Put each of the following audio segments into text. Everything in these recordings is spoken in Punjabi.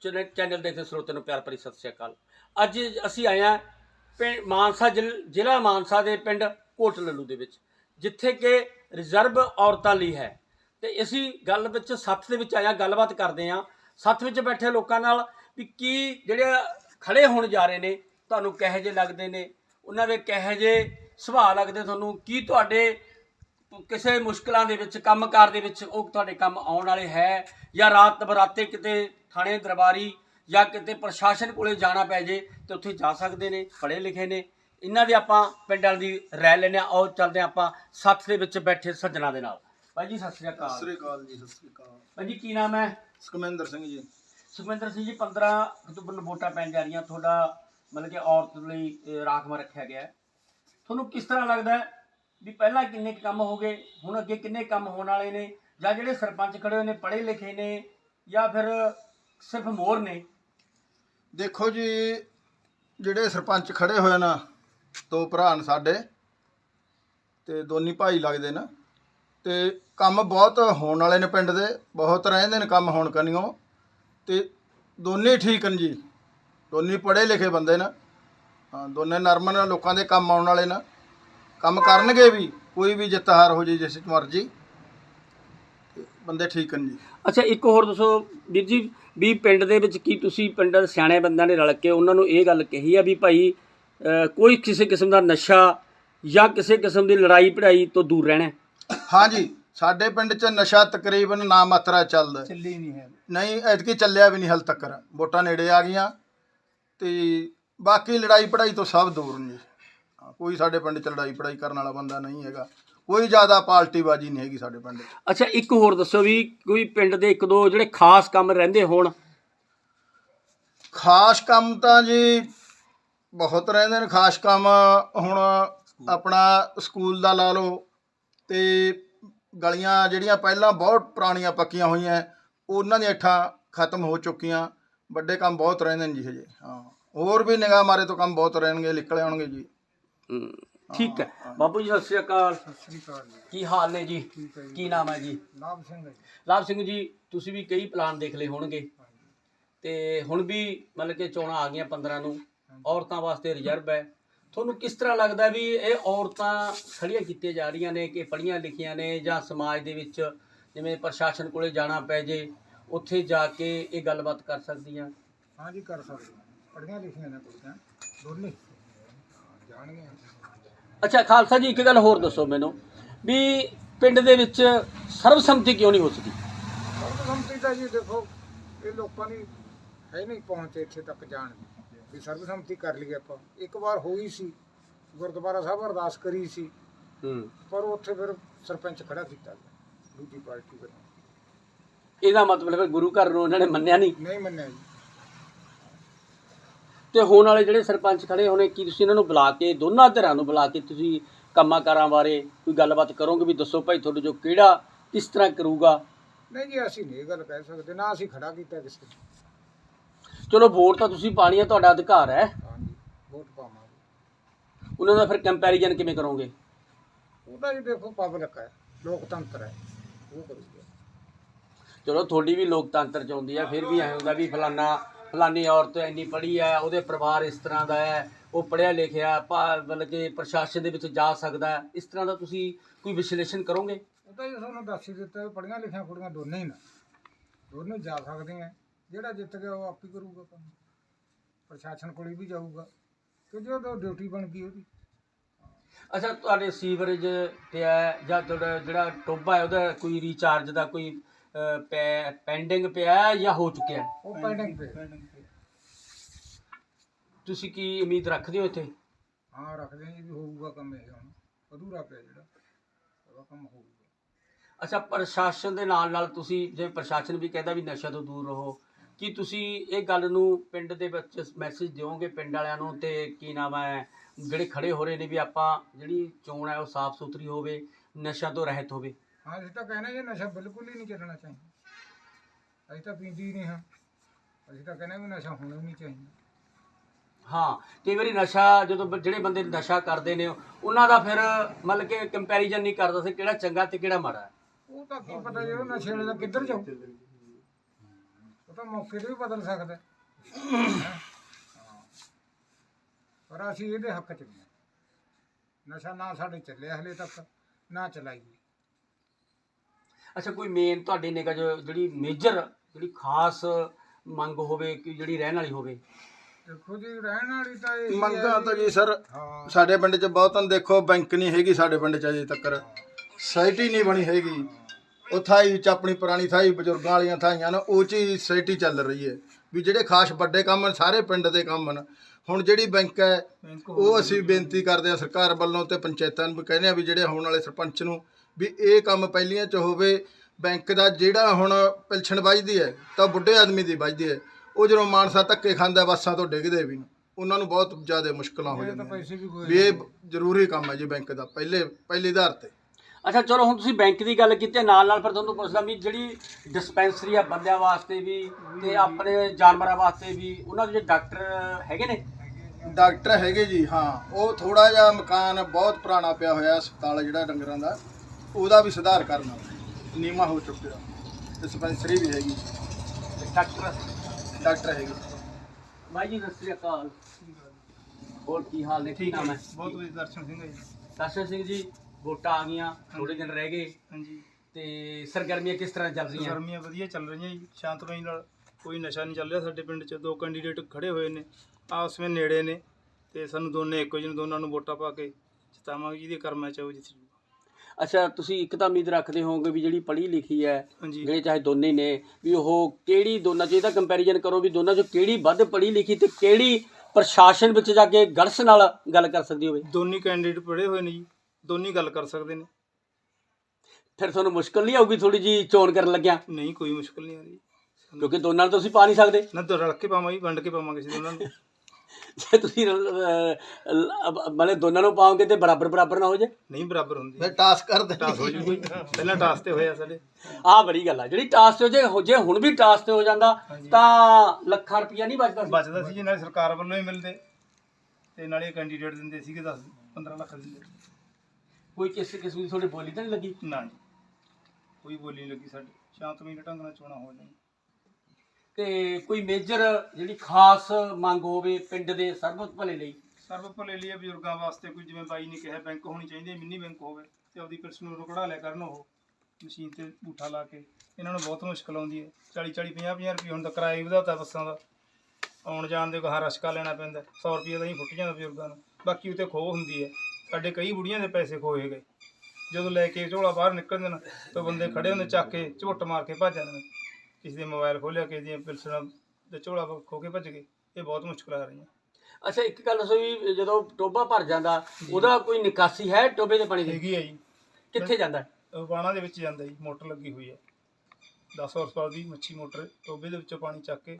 ਚੈਨਲ ਚੈਨਲ ਦੇ ਸਰੋਤਿਆਂ ਨੂੰ ਪਿਆਰ ਭਰੀ ਸਤਿ ਸ਼੍ਰੀ ਅਕਾਲ। ਅੱਜ ਅਸੀਂ ਆਏ ਹਾਂ ਪਿੰਡ ਮਾਨਸਾ ਜ਼ਿਲ- ਜ਼ਿਲ੍ਹਾ ਮਾਨਸਾ ਦੇ ਪਿੰਡ ਕੋਟ ਲੱਲੂ ਦੇ ਵਿੱਚ, ਜਿੱਥੇ ਕਿ ਰਿਜ਼ਰਵ ਔਰਤਾਂ ਲਈ ਹੈ। ਤੇ ਅਸੀਂ ਗੱਲ ਵਿੱਚ, ਸੱਥ ਦੇ ਵਿੱਚ ਆਇਆ ਗੱਲਬਾਤ ਕਰਦੇ ਹਾਂ। ਸੱਥ ਵਿੱਚ ਬੈਠੇ ਲੋਕਾਂ ਨਾਲ ਵੀ ਕੀ ਜਿਹੜੇ ਖੜੇ ਹੋਣ ਜਾ ਰਹੇ ਨੇ, ਤੁਹਾਨੂੰ ਕਿਹੋ ਜਿਹੇ ਲੱਗਦੇ ਨੇ? ਉਹਨਾਂ ਦੇ ਕਿਹੋ ਜਿਹੇ ਸੁਭਾਅ ਲੱਗਦੇ ਤੁਹਾਨੂੰ? ਕੀ ਤੁਹਾਡੇ ਕਿਸੇ ਮੁਸ਼ਕਲਾਂ ਦੇ ਵਿੱਚ, ਕੰਮਕਾਰ ਦੇ ਵਿੱਚ ਉਹ ਤੁਹਾਡੇ ਕੰਮ ਆਉਣ ਵਾਲੇ ਹੈ ਜਾਂ ਰਾਤ ਬਰਾਤੇ ਕਿਤੇ ਥਾਣੇ ਦਰਬਾਰੀ ਜਾਂ ਕਿਤੇ ਪ੍ਰਸ਼ਾਸਨ ਕੋਲੇ ਜਾਣਾ ਪੈ ਜੇ ਤੇ ਉੱਥੇ ਜਾ ਸਕਦੇ ਨੇ ਪੜ੍ਹੇ ਲਿਖੇ ਨੇ। ਇਹਨਾਂ ਦੇ ਆਪਾਂ ਪਿੰਡਾਂ ਦੀ ਲੈਣੇ ਆ ਆਓ ਚੱਲਦੇ ਆਪਾਂ ਸੱਥ ਦੇ ਵਿੱਚ ਬੈਠੇ ਸੱਜਣਾ ਦੇ ਨਾਲ। ਭਾਈ ਜੀ ਸਤਿ ਸ੍ਰੀ ਸਤਿ ਅਕਾਲ ਸ੍ਰੀ ਅਕਾਲ ਜੀ ਸਤਿ ਸ੍ਰੀ ਅਕਾਲ। ਭਾਈ ਜੀ ਕੀ ਨਾਮ ਹੈ? ਸੁਖਮਿੰਦਰ ਸਿੰਘ ਜੀ। ਸੁਖਵਿੰਦਰ ਸਿੰਘ ਜੀ 15 ਅਕਤੂਬਰ ਨੂੰ ਵੋਟਾਂ ਪੈਣ ਜਾ ਰਹੀਆਂ। ਤੁਹਾਡਾ ਮਤਲਬ ਕਿ ਔਰਤ ਲਈ ਰਾਖਵਾਂ ਰੱਖਿਆ ਗਿਆ ਤੁਹਾਨੂੰ ਕਿਸ ਤਰ੍ਹਾਂ ਲੱਗਦਾ ਵੀ ਪਹਿਲਾਂ ਕਿੰਨੇ ਕੰਮ ਹੋ ਗਏ? ਹੁਣ ਅੱਗੇ ਕਿੰਨੇ ਕੰਮ ਹੋਣ ਵਾਲੇ ਨੇ? ਜਾਂ ਜਿਹੜੇ ਸਰਪੰਚ ਖੜੇ ਹੋਏ ਨੇ ਪੜ੍ਹੇ ਲਿਖੇ ਨੇ ਜਾਂ ਫਿਰ ਸਿਰਫ ਮੋਹਰ ਨੇ। ਦੇਖੋ ਜੀ, ਜਿਹੜੇ ਸਰਪੰਚ ਖੜੇ ਹੋਏ ਨਾ, ਦੋ ਭਰਾ ਨੇ ਸਾਡੇ, ਤੇ ਦੋਨੀ ਭਾਈ ਲੱਗਦੇ ਨੇ। ਤੇ ਕੰਮ ਬਹੁਤ ਹੋਣ ਵਾਲੇ ਨੇ ਪਿੰਡ ਦੇ, ਬਹੁਤ ਰਹਿੰਦੇ ਨੇ ਕੰਮ ਹੋਣ ਕਨੀਓ। ਤੇ ਦੋਨੇ ਠੀਕ ਨੇ ਜੀ। ਦੋਨੇ ਪੜ੍ਹੇ ਲਿਖੇ ਬੰਦੇ ਨੇ। ਹਾਂ, ਦੋਨੇ ਨਰਮ ਨੇ, ਲੋਕਾਂ ਦੇ ਕੰਮ ਆਉਣ ਵਾਲੇ ਨੇ। ਕੰਮ ਕਰਨਗੇ ਵੀ, ਕੋਈ ਵੀ ਜਿੱਤ ਹਾਰ ਹੋ ਜੇ, ਜਿਸ ਚ ਮਰਜ਼ੀ। ਤੇ ਬੰਦੇ ਠੀਕ ਨੇ ਜੀ। ਅੱਛਾ ਇੱਕ ਹੋਰ ਦੱਸੋ ਵੀਰ ਜੀ ਵੀ ਪਿੰਡ ਦੇ ਵਿੱਚ ਕੀ ਤੁਸੀਂ ਪਿੰਡ ਦੇ ਸਿਆਣੇ ਬੰਦਿਆਂ ਨੇ ਰਲ ਕੇ ਉਹਨਾਂ ਨੂੰ ਇਹ ਗੱਲ ਕਹੀ ਆ ਵੀ ਭਾਈ ਕੋਈ ਕਿਸੇ ਕਿਸਮ ਦਾ ਨਸ਼ਾ ਜਾਂ ਕਿਸੇ ਕਿਸਮ ਦੀ ਲੜਾਈ ਪੜਾਈ ਤੋਂ ਦੂਰ ਰਹਿਣਾ ਹੈ? ਹਾਂਜੀ ਸਾਡੇ ਪਿੰਡ 'ਚ ਨਸ਼ਾ ਤਕਰੀਬਨ ਨਾ ਮਾਤਰਾ ਚੱਲਦਾ ਚੱਲੀ ਨਹੀਂ ਹੈ। ਨਹੀਂ ਐਤਕੀ ਚੱਲਿਆ ਵੀ ਨਹੀਂ ਹਲ ਤੱਕ। ਵੋਟਾਂ ਨੇੜੇ ਆ ਗਈਆਂ ਤੇ ਬਾਕੀ ਲੜਾਈ ਪੜਾਈ ਤੋਂ ਸਭ ਦੂਰ ਨੇ। ਕੋਈ ਸਾਡੇ ਪਿੰਡ 'ਚ ਲੜਾਈ ਪੜਾਈ ਕਰਨ ਵਾਲਾ ਬੰਦਾ ਨਹੀਂ ਹੈਗਾ। ਕੋਈ ਜ਼ਿਆਦਾ ਪਾਰਟੀਬਾਜ਼ੀ ਨਹੀਂ ਹੈਗੀ ਸਾਡੇ ਪਿੰਡ 'ਚ। ਅੱਛਾ ਇੱਕ ਹੋਰ ਦੱਸੋ ਵੀ ਕੋਈ ਪਿੰਡ ਦੇ ਇੱਕ ਦੋ ਜਿਹੜੇ ਖਾਸ ਕੰਮ ਰਹਿੰਦੇ ਹੋਣ। ਖਾਸ ਕੰਮ ਤਾਂ ਜੀ ਬਹੁਤ ਰਹਿੰਦੇ ਨੇ। ਖਾਸ ਕੰਮ ਹੁਣ ਆਪਣਾ ਸਕੂਲ ਦਾ ਲਾ ਲਓ ਤੇ ਗਲੀਆਂ ਜਿਹੜੀਆਂ ਪਹਿਲਾਂ ਬਹੁਤ ਪੁਰਾਣੀਆਂ ਪੱਕੀਆਂ ਹੋਈਆਂ ਉਹਨਾਂ ਦੀਆਂ ਇੱਠਾਂ ਖਤਮ ਹੋ ਚੁੱਕੀਆਂ। ਵੱਡੇ ਕੰਮ ਬਹੁਤ ਰਹਿੰਦੇ ਨੇ ਜੀ ਹਜੇ ਹਾਂ। ਹੋਰ ਵੀ ਨਿਗਾਹ ਮਾਰੇ ਤੋਂ ਕੰਮ ਬਹੁਤ ਰਹਿਣਗੇ ਨਿਕਲੇ ਆਉਣਗੇ ਜੀ। ਠੀਕ ਹੈ। ਬਾਪੂ ਜੀ ਸਤਿ ਸ਼੍ਰੀ ਅਕਾਲ। ਸ੍ਰੀ ਅਕਾਲ ਜੀ। ਕੀ ਹਾਲ ਨੇ ਜੀ? ਠੀਕ ਹੈ ਜੀ ਕੀ ਨਾਮ ਹੈ ਜੀ? ਲਾਭ ਸਿੰਘ ਹੈ ਜੀ। ਲਾਭ ਸਿੰਘ ਜੀ ਤੁਸੀਂ ਵੀ ਕਈ ਪਲਾਨ ਦੇਖ ਲਏ ਹੋਣਗੇ। ਤੇ ਹੁਣ ਵੀ ਮਤਲਬ ਕਿ ਚੋਣਾਂ ਆ ਗਈਆਂ 15 ਨੂੰ। ਔਰਤਾਂ ਵਾਸਤੇ ਰਿਜ਼ਰਵ ਹੈ। ਤੁਹਾਨੂੰ ਕਿਸ ਤਰ੍ਹਾਂ ਲੱਗਦਾ ਵੀ ਇਹ ਔਰਤਾਂ ਖੜੀਆਂ ਕੀਤੀਆਂ ਜਾ ਰਹੀਆਂ ਨੇ ਕਿ ਪੜ੍ਹੀਆਂ ਲਿਖੀਆਂ ਨੇ ਜਾਂ ਸਮਾਜ ਦੇ ਵਿੱਚ ਜਿਵੇਂ ਪ੍ਰਸ਼ਾਸਨ ਕੋਲੇ ਜਾਣਾ ਪੈ ਜੇ ਉੱਥੇ ਜਾ ਕੇ ਇਹ ਗੱਲਬਾਤ ਕਰ ਸਕਦੀਆਂ? ਹਾਂ ਜੀ ਕਰ ਸਕਦੇ ਹਾਂ ਪੜੀਆਂ ਲਿਖੀਆਂ ਨੇ ਕੁੜੀਆਂ। ਦੋਨੇ। ਹਾਂ, ਜਾਣਗੀਆਂ। ਅੱਛਾ ਖਾਲਸਾ ਜੀ ਇੱਕ ਗੱਲ ਹੋਰ ਦੱਸੋ ਮੈਨੂੰ ਵੀ ਪਿੰਡ ਦੇ ਵਿੱਚ ਸਰਬਸੰਮਤੀ ਕਿਉਂ ਨਹੀਂ ਹੋ ਸਕੀ? ਸਰਬਸੰਮਤੀ ਤਾਂ ਜੀ ਦੇਖੋ ਇਹ ਲੋਕਾਂ ਦੀ ਹੈ ਨਹੀਂ ਪਹੁੰਚ ਇੱਥੇ ਤੱਕ ਜਾਣ ਦੀ ਵੀ ਸਰਬਸੰਮਤੀ ਕਰ ਲਈ ਆਪਾਂ। ਇੱਕ ਵਾਰ ਹੋਈ ਸੀ ਗੁਰਦੁਆਰਾ ਸਾਹਿਬ ਅਰਦਾਸ ਕਰੀ ਸੀ ਹੂੰ। ਪਰ ਉੱਥੇ ਫਿਰ ਸਰਪੰਚ ਖੜਾ ਕੀਤਾ ਗਿਆ ਦੂਜੀ ਪਾਰਟੀ ਵੱਲੋਂ ਇਹਦਾ ਮਤਲਬ ਹੈ ਗੁਰੂ ਘਰ ਨੂੰ ਉਹਨਾਂ ਨੇ ਮੰਨਿਆ ਨਹੀਂ? ਨਹੀਂ ਮੰਨਿਆ ਜੀ। ਤੇ ਹੋਣ ਵਾਲੇ ਜਿਹੜੇ ਸਰਪੰਚ ਖੜੇ ਹੋਣੇ ਕੀ ਤੁਸੀਂ ਇਹਨਾਂ ਨੂੰ ਬੁਲਾ ਕੇ ਦੋਨਾਂ ਧਿਰਾਂ ਨੂੰ ਬੁਲਾ ਕੇ ਤੁਸੀਂ ਕੰਮਾਂ ਕਾਰਾਂ ਬਾਰੇ ਕੋਈ ਗੱਲਬਾਤ ਕਰੋਗੇ ਵੀ ਦੱਸੋ ਭਾਈ ਤੁਹਾਡੇ ਜੋ ਕਿਹੜਾ ਕਿਸ ਤਰ੍ਹਾਂ ਕਰੂਗਾ? ਨਹੀਂ ਜੀ ਅਸੀਂ ਨਹੀਂ ਇਹ ਗੱਲ ਕਹਿ ਸਕਦੇ ਨਾ ਅਸੀਂ ਖੜਾ ਕੀਤਾ ਕਿਸੇ ਨੂੰ। ਚਲੋ ਵੋਟ ਤਾਂ ਤੁਸੀਂ ਪਾਣੀ ਹੈ ਤੁਹਾਡਾ ਅਧਿਕਾਰ ਹੈ। ਹਾਂ ਜੀ ਵੋਟ ਪਾਵਾਂਗੇ। ਉਹਨਾਂ ਦਾ ਫਿਰ ਕੰਪੈਰੀਜ਼ਨ ਕਿਵੇਂ ਕਰੋਗੇ? ਉਹਦਾ ਜੀ ਦੇਖੋ ਪਬਲਿਕ ਹੈ ਲੋਕਤੰਤਰ ਹੈ ਉਹ ਕਰੂਗਾ ਚਲੋ ਤੁਹਾਡੀ ਵੀ ਲੋਕਤੰਤਰ ਚ ਆਉਂਦੀ ਹੈ ਫਿਰ ਵੀ ਐਂ ਹੁੰਦਾ ਵੀ ਫਲਾਨਾ ਫਲਾਨੀ ਔਰਤ ਇੰਨੀ ਪੜ੍ਹੀ ਹੈ ਉਹਦੇ ਪਰਿਵਾਰ ਇਸ ਤਰ੍ਹਾਂ ਦਾ ਹੈ ਉਹ ਪੜ੍ਹਿਆ ਲਿਖਿਆ ਮਤਲਬ ਕਿ ਪ੍ਰਸ਼ਾਸਨ ਦੇ ਵਿੱਚ ਜਾ ਸਕਦਾ ਹੈ ਇਸ ਤਰ੍ਹਾਂ ਦਾ ਤੁਸੀਂ ਕੋਈ ਵਿਸ਼ਲੇਸ਼ਣ ਕਰੋਗੇ? ਉਹ ਤਾਂ ਜੀ ਤੁਹਾਨੂੰ ਦੱਸ ਹੀ ਦਿੱਤਾ ਵੀ ਪੜੀਆਂ ਲਿਖੀਆਂ ਕੁੜੀਆਂ ਦੋਨੇ ਹੀ ਨਾ। ਦੋਨੇ ਜਾ ਸਕਦੀਆਂ ਜਿਹੜਾ ਜਿੱਤ ਗਿਆ ਉਹ ਆਪ ਹੀ ਕਰੂਗਾ ਕੰਮ। ਪ੍ਰਸ਼ਾਸਨ ਕੋਲ ਵੀ ਜਾਊਗਾ ਕਿ ਜੋ ਤਾਂ ਡਿਊਟੀ ਬਣ ਗਈ ਉਹਦੀ। ਅੱਛਾ ਤੁਹਾਡੇ ਸੀਵਰੇਜ ਪਿਆ ਹੈ ਜਾਂ ਤੁਹਾਡਾ ਜਿਹੜਾ ਟੋਬਾ ਹੈ ਉਹਦਾ ਕੋਈ ਰੀਚਾਰਜ ਦਾ ਕੋਈ ਪੈਂਡਿੰਗ ਪਿਆ ਹੈ ਜਾਂ ਹੋ ਚੁੱਕਿਆ ਹੈ? ਉਹ ਪੈਂਡਿੰਗ ਤੇ ਤੁਸੀਂ ਕੀ ਉਮੀਦ ਰੱਖਦੇ ਹੋ ਇੱਥੇ? ਹਾਂ ਰੱਖਦੇ ਹਾਂ ਜੀ ਵੀ ਹੋਊਗਾ ਕੰਮ ਇਹ ਹੁਣ। ਅਧੂਰਾ ਪਿਆ ਜਿਹੜਾ। ਉਹਦਾ ਕੰਮ ਹੋਊਗਾ। ਅੱਛਾ ਪ੍ਰਸ਼ਾਸਨ ਦੇ ਨਾਲ ਨਾਲ ਤੁਸੀਂ ਜੇ ਪ੍ਰਸ਼ਾਸਨ ਵੀ ਕਹਿੰਦਾ ਵੀ ਨਸ਼ਾ ਤੋਂ ਦੂਰ ਰਹੋ। ਕੀ ਤੁਸੀਂ ਇਹ ਗੱਲ ਨੂੰ ਪਿੰਡ ਦੇ ਵਿੱਚ ਮੈਸੇਜ ਦਿਓਗੇ ਪਿੰਡ ਵਾਲਿਆਂ ਨੂੰ ਤੇ ਕੀ ਨਾਮ ਹੈ ਜਿਹੜੇ ਖੜੇ ਹੋ ਰਹੇ ਨੇ ਵੀ ਆਪਾਂ ਜਿਹੜੀ ਚੋਣ ਹੈ ਉਹ ਸਾਫ਼ ਸੁਥਰੀ ਹੋਵੇ ਨਸ਼ਾ ਤੋਂ ਰਹਿਤ ਹੋਵੇ? ਹਾਂ ਅਸੀਂ ਤਾਂ ਕਹਿੰਦੇ ਜੀ ਨਸ਼ਾ ਬਿਲਕੁਲ ਹੀ ਨਹੀਂ ਚੱਲਣਾ ਚਾਹੀਦਾ ਅਸੀਂ ਤਾਂ ਪੀਂਦੀ ਹੀ ਨਹੀਂ ਹਾਂ ਅਸੀਂ ਤਾਂ ਕਹਿੰਦੇ ਵੀ ਨਸ਼ਾ ਹੋਣਾ ਨਹੀਂ ਚਾਹੀਦਾ ਹਾਂ ਕਈ ਵਾਰੀ ਨਸ਼ਾ ਜਦੋਂ ਜਿਹੜੇ ਬੰਦੇ ਨਸ਼ਾ ਕਰਦੇ ਨੇ ਉਹਨਾਂ ਦਾ ਫਿਰ ਮਤਲਬ ਕਿ ਕੰਪੈਰੀਜ਼ਨ ਨਹੀਂ ਕਰਦਾ ਸੀ ਕਿਹੜਾ ਚੰਗਾ ਤੇ ਕਿਹੜਾ ਮਾੜਾ ਹੈ ਉਹ ਤਾਂ ਕੀ ਪਤਾ ਜਿਹੜਾ ਨਸ਼ੇ ਵਾਲੇ ਦਾ ਕਿੱਧਰ ਜਾਊ ਉਹ ਤਾਂ ਮੌਕੇ ਤੇ ਵੀ ਬਦਲ ਸਕਦਾ ਹੈ। ਹੈਂ? ਹਾਂ। ਪਰ ਅਸੀਂ ਇਹਦੇ ਹੱਕ ਚ ਨਹੀਂ ਹਾਂ। ਨਸ਼ਾ ਨਾ ਸਾਡੇ ਚੱਲਿਆ ਹਲੇ ਤੱਕ ਨਾ ਚਲਾਈਏ ਅੱਛਾ ਕੋਈ ਮੇਨ ਤੁਹਾਡੀ ਨਿਗਾਹ 'ਚ ਜਿਹੜੀ ਮੇਜਰ ਜਿਹੜੀ ਖਾਸ ਮੰਗ ਹੋਵੇ ਕਿ ਜਿਹੜੀ ਰਹਿਣ ਵਾਲੀ ਹੋਵੇ? ਦੇਖੋ ਜੀ ਰਹਿਣ ਵਾਲੀ ਤਾਂ ਇਹ ਮੰਗਾਂ ਤਾਂ ਜੀ ਸਰ ਹਾਂ। ਸਾਡੇ ਪਿੰਡ 'ਚ ਬਹੁਤਾਂ ਦੇਖੋ ਬੈਂਕ ਨਹੀਂ ਹੈਗੀ ਸਾਡੇ ਪਿੰਡ 'ਚ ਅਜੇ ਤੱਕ ਸੋਸਾਇਟੀ ਨਹੀਂ ਬਣੀ ਹੈਗੀ। ਉਹ ਥਾਈ 'ਚ ਆਪਣੀ ਪੁਰਾਣੀ ਥਾਈ ਬਜ਼ੁਰਗਾਂ ਵਾਲੀਆਂ ਥਾਈਆਂ ਨੇ ਉਹ 'ਚ ਹੀ ਸੋਸਾਇਟੀ ਚੱਲ ਰਹੀ ਹੈ। ਵੀ ਜਿਹੜੇ ਖਾਸ ਵੱਡੇ ਕੰਮ ਹਨ ਸਾਰੇ ਪਿੰਡ ਦੇ ਕੰਮ ਹਨ। ਹੁਣ ਜਿਹੜੀ ਬੈਂਕ ਹੈ ਉਹ ਅਸੀਂ ਬੇਨਤੀ ਕਰਦੇ ਹਾਂ ਸਰਕਾਰ ਵੱਲੋਂ ਤੇ ਪੰਚਾਇਤਾਂ ਨੂੰ ਵੀ ਕਹਿੰਦੇ ਆ ਵੀ ਜਿਹੜੇ ਹੋਣ ਵਾਲੇ ਸਰਪੰਚ ਨੂੰ ਵੀ ਇਹ ਕੰਮ ਪਹਿਲੀਆਂ 'ਚ ਹੋਵੇ ਬੈਂਕ ਦਾ ਜਿਹੜਾ ਹੁਣ ਪਿਲਛਣ ਵੱਜਦੀ ਹੈ ਤਾਂ ਬੁੱਢੇ ਆਦਮੀ ਦੀ ਵੱਜਦੀ ਹੈ। ਉਹ ਜਦੋਂ ਮਾਨਸਾ ਧੱਕੇ ਖਾਂਦਾ ਬੱਸਾਂ ਤੋਂ ਡਿੱਗਦੇ ਵੀ ਨੇ ਉਹਨਾਂ ਨੂੰ ਬਹੁਤ ਜ਼ਿਆਦਾ ਮੁਸ਼ਕਲਾਂ ਹੋ ਜਾਂਦੀਆਂ ਵੀ ਇਹ ਜ਼ਰੂਰੀ ਕੰਮ ਹੈ ਜੀ ਬੈਂਕ ਦਾ ਪਹਿਲੇ ਪਹਿਲੀ ਆਧਾਰ ਤੇ। ਅੱਛਾ ਚਲੋ ਹੁਣ ਤੁਸੀਂ ਬੈਂਕ ਦੀ ਗੱਲ ਕੀਤੀ ਹੈ, ਨਾਲ ਨਾਲ ਫਿਰ ਤੁਹਾਨੂੰ ਪੁੱਛਦਾ ਵੀ ਜਿਹੜੀ ਡਿਸਪੈਂਸਰੀ ਆ ਬੰਦਿਆਂ ਵਾਸਤੇ ਵੀ ਤੇ ਆਪਣੇ ਜਾਨਵਰਾਂ ਵਾਸਤੇ ਵੀ ਉਹਨਾਂ ਦੇ ਜਿਹੜੇ ਡਾਕਟਰ ਹੈਗੇ ਨੇ? ਡਾਕਟਰ ਹੈਗੇ ਜੀ ਹਾਂ। ਉਹ ਥੋੜਾ ਜਿਹਾ ਮਕਾਨ ਬਹੁਤ ਪੁਰਾਣਾ ਪਿਆ ਹੋਇਆ ਹਸਪਤਾਲ ਜਿਹੜਾ ਡੰਗਰਾਂ ਦਾ। ਉਹਦਾ ਵੀ ਸੁਧਾਰ ਕਰਨਾ ਨੀਮਾ ਹੋ ਚੁੱਕਿਆ। ਡਿਸਪੈਂਸਰੀ ਵੀ ਹੈਗੀ। ਡਾਕਟਰ ਡਾਕਟਰ ਹੈਗੇ। ਭਾਈ ਜੀ ਸਤਿ ਸ੍ਰੀ ਅਕਾਲ। ਹੋਰ ਕੀ ਹਾਲ ਨੇ? ਕੀ ਨਾਮ ਹੈ? ਬਹੁਤ ਵਧੀਆ ਦਰਸ਼ਨ ਸਿੰਘ ਹੈ ਜੀ। ਦਰਸ਼ਨ ਸਿੰਘ ਜੀ ਵੋਟਾਂ ਆ ਗਈਆਂ ਥੋੜੇ ਦਿਨ ਰਹਿ ਗਏ। ਹਾਂਜੀ। ਤੇ ਸਰਗਰਮੀਆਂ ਕਿਸ ਤਰ੍ਹਾਂ ਚੱਲ ਰਹੀਆਂ? ਗਰਮੀਆਂ ਵਧੀਆ ਚੱਲ ਰਹੀਆਂ ਜੀ। ਸ਼ਾਂਤਮਈ ਨਾਲ ਕੋਈ ਨਸ਼ਾ ਨਹੀਂ ਚੱਲ ਰਿਹਾ ਸਾਡੇ ਪਿੰਡ 'ਚ। ਦੋ ਕੈਂਡੀਡੇਟ ਖੜੇ ਹੋਏ ਨੇ। ਆਪਸ ਵਿੱਚ ਨੇੜੇ ਨੇ। ਤੇ ਸਾਨੂੰ ਦੋਨੇ ਇੱਕੋ ਜਿਹੇ ਦੋਨਾਂ ਨੂੰ ਵੋਟਾਂ ਪਾ ਕੇ ਜਿਤਾਵਾਂਗੇ। ਜਿਹਦੇ ਕਰਮਾਂ ਚ ਉਹ ਜਿੱਤ ਜੂਗਾ ਅੱਛਾ ਤੁਸੀਂ ਇੱਕ ਤਾਂ ਉਮੀਦ ਰੱਖਦੇ ਹੋਵੋਗੇ ਵੀ ਜਿਹੜੀ ਪੜ੍ਹੀ ਲਿਖੀ ਹੈ ਹਾਂਜੀ। ਜਿਹੜੇ ਚਾਹੇ ਦੋਨੇ ਨੇ ਵੀ ਉਹ ਕਿਹੜੀ ਦੋਨਾਂ ਚ ਇਹਦਾ ਕੰਪੈਰੀਜ਼ਨ ਕਰੋ ਵੀ ਦੋਨਾਂ ਚੋਂ ਕਿਹੜੀ ਵੱਧ ਪੜ੍ਹੀ ਲਿਖੀ ਤੇ ਕਿਹੜੀ ਪ੍ਰਸ਼ਾਸਨ ਵਿੱਚ ਜਾ ਕੇ ਗੜਸ ਨਾਲ ਗੱਲ ਕਰ ਸਕਦੀ ਹੋਵੇ? ਦੋਨੇ ਕੈਂਡੀਡੇਟ ਪੜ੍ਹੇ ਹੋਏ ਨੇ ਜੀ ਦੋਨੇ ਗੱਲ ਕਰ ਸਕਦੇ ਨੇ। ਫਿਰ ਤੁਹਾਨੂੰ ਮੁਸ਼ਕਲ ਨਹੀਂ ਆਊਗੀ ਥੋੜੀ ਜੀ ਚੋਣ ਕਰਨ ਲੱਗਿਆ? ਨਹੀਂ ਕੋਈ ਮੁਸ਼ਕਲ ਨਹੀਂ ਆ ਰਹੀ ਕਿਉਂਕਿ ਦੋਨਾਂ ਨੂੰ ਤੁਸੀਂ ਪਾ ਨਹੀਂ ਸਕਦੇ। ਨਾ ਤਾਂ ਰਲ ਕੇ ਪਾਵਾਂਗੇ ਵੰਡ ਕੇ ਪਾਵਾਂਗੇ ਅਸੀਂ ਦੋਨਾਂ ਨੂੰ। ਜੇ ਤੁਸੀਂ ਮਤਲਬ ਦੋਨਾਂ ਨੂੰ ਪਾਓਗੇ ਤੇ ਬਰਾਬਰ ਬਰਾਬਰ ਨਾ ਹੋ ਜਾਏ ਨਹੀਂ ਬਰਾਬਰ ਹੁੰਦੀ। ਫਿਰ ਟਾਸਕ ਕਰਦੇ ਟਾਸ ਹੋ ਜੂਗੀ। ਪਹਿਲਾਂ ਟਾਸ ਤੇ ਹੋਇਆ ਸਾਡੇ। ਆਹ ਬੜੀ ਗੱਲ ਆ ਜਿਹੜੀ ਟਾਸ ਤੇ ਹੋ ਜੇ ਹੋ ਜੇ ਹੁਣ ਵੀ ਟਾਸ ਤੇ ਹੋ ਜਾਂਦਾ ਤਾਂ ਲੱਖਾਂ ਰੁਪਈਆ ਨਹੀਂ ਬਚਦਾ ਸੀ। ਬਚਦਾ ਸੀ ਜੀ ਨਾਲੇ ਸਰਕਾਰ ਵੱਲੋਂ ਹੀ ਮਿਲਦੇ। ਤੇ ਨਾਲੇ ਕੈਂਡੀਡੇਟ ਦਿੰਦੇ ਸੀਗੇ 10 15 ਲੱਖ ਦਿੰਦੇ। ਕੋਈ ਕਿਸੇ ਕਿਸਮ ਦੀ ਤੁਹਾਡੀ ਬੋਲੀ ਤਾਂ ਨਹੀਂ ਲੱਗੀ? ਨਾ ਜੀ। ਕੋਈ ਬੋਲੀ ਨਹੀਂ ਲੱਗੀ ਸਾਡੇ। ਸ਼ਾਂਤਮਈ ਢੰਗ ਨਾਲ ਚੋਣਾਂ ਹੋ ਜਾਣ। ਤੇ ਕੋਈ ਮੇਜਰ ਜਿਹੜੀ ਖਾਸ ਮੰਗ ਹੋਵੇ ਪਿੰਡ ਦੇ ਸਰਬਤ ਭਲੇ ਲਈ? ਸਰਬ ਭਲੇ ਲਈ ਇਹ ਬਜ਼ੁਰਗਾਂ ਵਾਸਤੇ ਕੋਈ ਜਿਵੇਂ ਬਾਈ ਨੇ ਕਿਹਾ ਬੈਂਕ ਹੋਣੀ ਚਾਹੀਦੀ ਹੈ, ਮਿੰਨੀ ਬੈਂਕ ਹੋਵੇ ਤੇ ਆਪਦੀ ਪਿਰਸ ਨੂੰ ਰੁਕੜਾ ਲਿਆ ਕਰਨ ਉਹ ਮਸ਼ੀਨ ਤੇ ਬੂਠਾ ਲਾ ਕੇ ਇਹਨਾਂ ਨੂੰ ਬਹੁਤ ਮੁਸ਼ਕਲ ਆਉਂਦੀ ਹੈ। 40 40 50 50 ਰੁਪਏ ਹੁਣ ਤਾਂ ਕਿਰਾਇਆ ਵੀ ਵਧਾਤਾ ਬੱਸਾਂ ਦਾ। ਆਉਣ ਜਾਣ ਦੇ ਕਹਾ ਰਸ਼ਕਾ ਲੈਣਾ ਪੈਂਦਾ 100 ਰੁਪਏ ਦਾ ਹੀ ਫੁੱਟ ਜਾਂਦਾ ਬਜ਼ੁਰਗਾਂ ਨੂੰ। ਬਾਕੀ ਉਤੇ ਖੋਹ ਹੁੰਦੀ ਹੈ। ਸਾਡੇ ਕਈ ਬੁੜੀਆਂ ਦੇ ਪੈਸੇ ਖੋਏ ਗਏ। ਜਦੋਂ ਲੈ ਕੇ ਝੋਲਾ ਬਾਹਰ ਨਿਕਲ ਨੇ, ਤਾਂ ਬੰਦੇ ਖੜੇ ਹੁੰਦੇ ਚੱਕ ਕੇ ਝੁੱਟ ਮਾਰ ਕੇ ਭੱਜ ਜਾਂਦੇ ਕਿਸੇ ਦੇ ਮੋਬਾਈਲ ਖੋਲਿਆ ਕਿਸੇ ਦੀਆਂ ਪਿਲਸਣਾ ਦੇ ਝੋਲਾ ਖੋ ਕੇ ਭੱਜ ਗਏ। ਇਹ ਬਹੁਤ ਮੁਸ਼ਕਲ ਆ ਰਹੀਆਂ। ਅੱਛਾ ਇੱਕ ਗੱਲ ਦੱਸੋ ਵੀ ਜਦੋਂ ਟੋਬਾ ਭਰ ਜਾਂਦਾ ਉਹਦਾ ਕੋਈ ਨਿਕਾਸੀ ਹੈ ਟੋਬੇ ਦੇ ਪਾਣੀ ਦੀ? ਹੈਗੀ ਹੈ ਜੀ। ਕਿੱਥੇ ਜਾਂਦਾ? ਬਾਣਾ ਦੇ ਵਿੱਚ ਜਾਂਦਾ ਜੀ ਮੋਟਰ ਲੱਗੀ ਹੋਈ ਹੈ 10 ਹਾਰਸ ਦੀ ਮੱਛੀ ਮੋਟਰ ਟੋਬੇ ਦੇ ਵਿੱਚੋਂ ਪਾਣੀ ਚੱਕ ਕੇ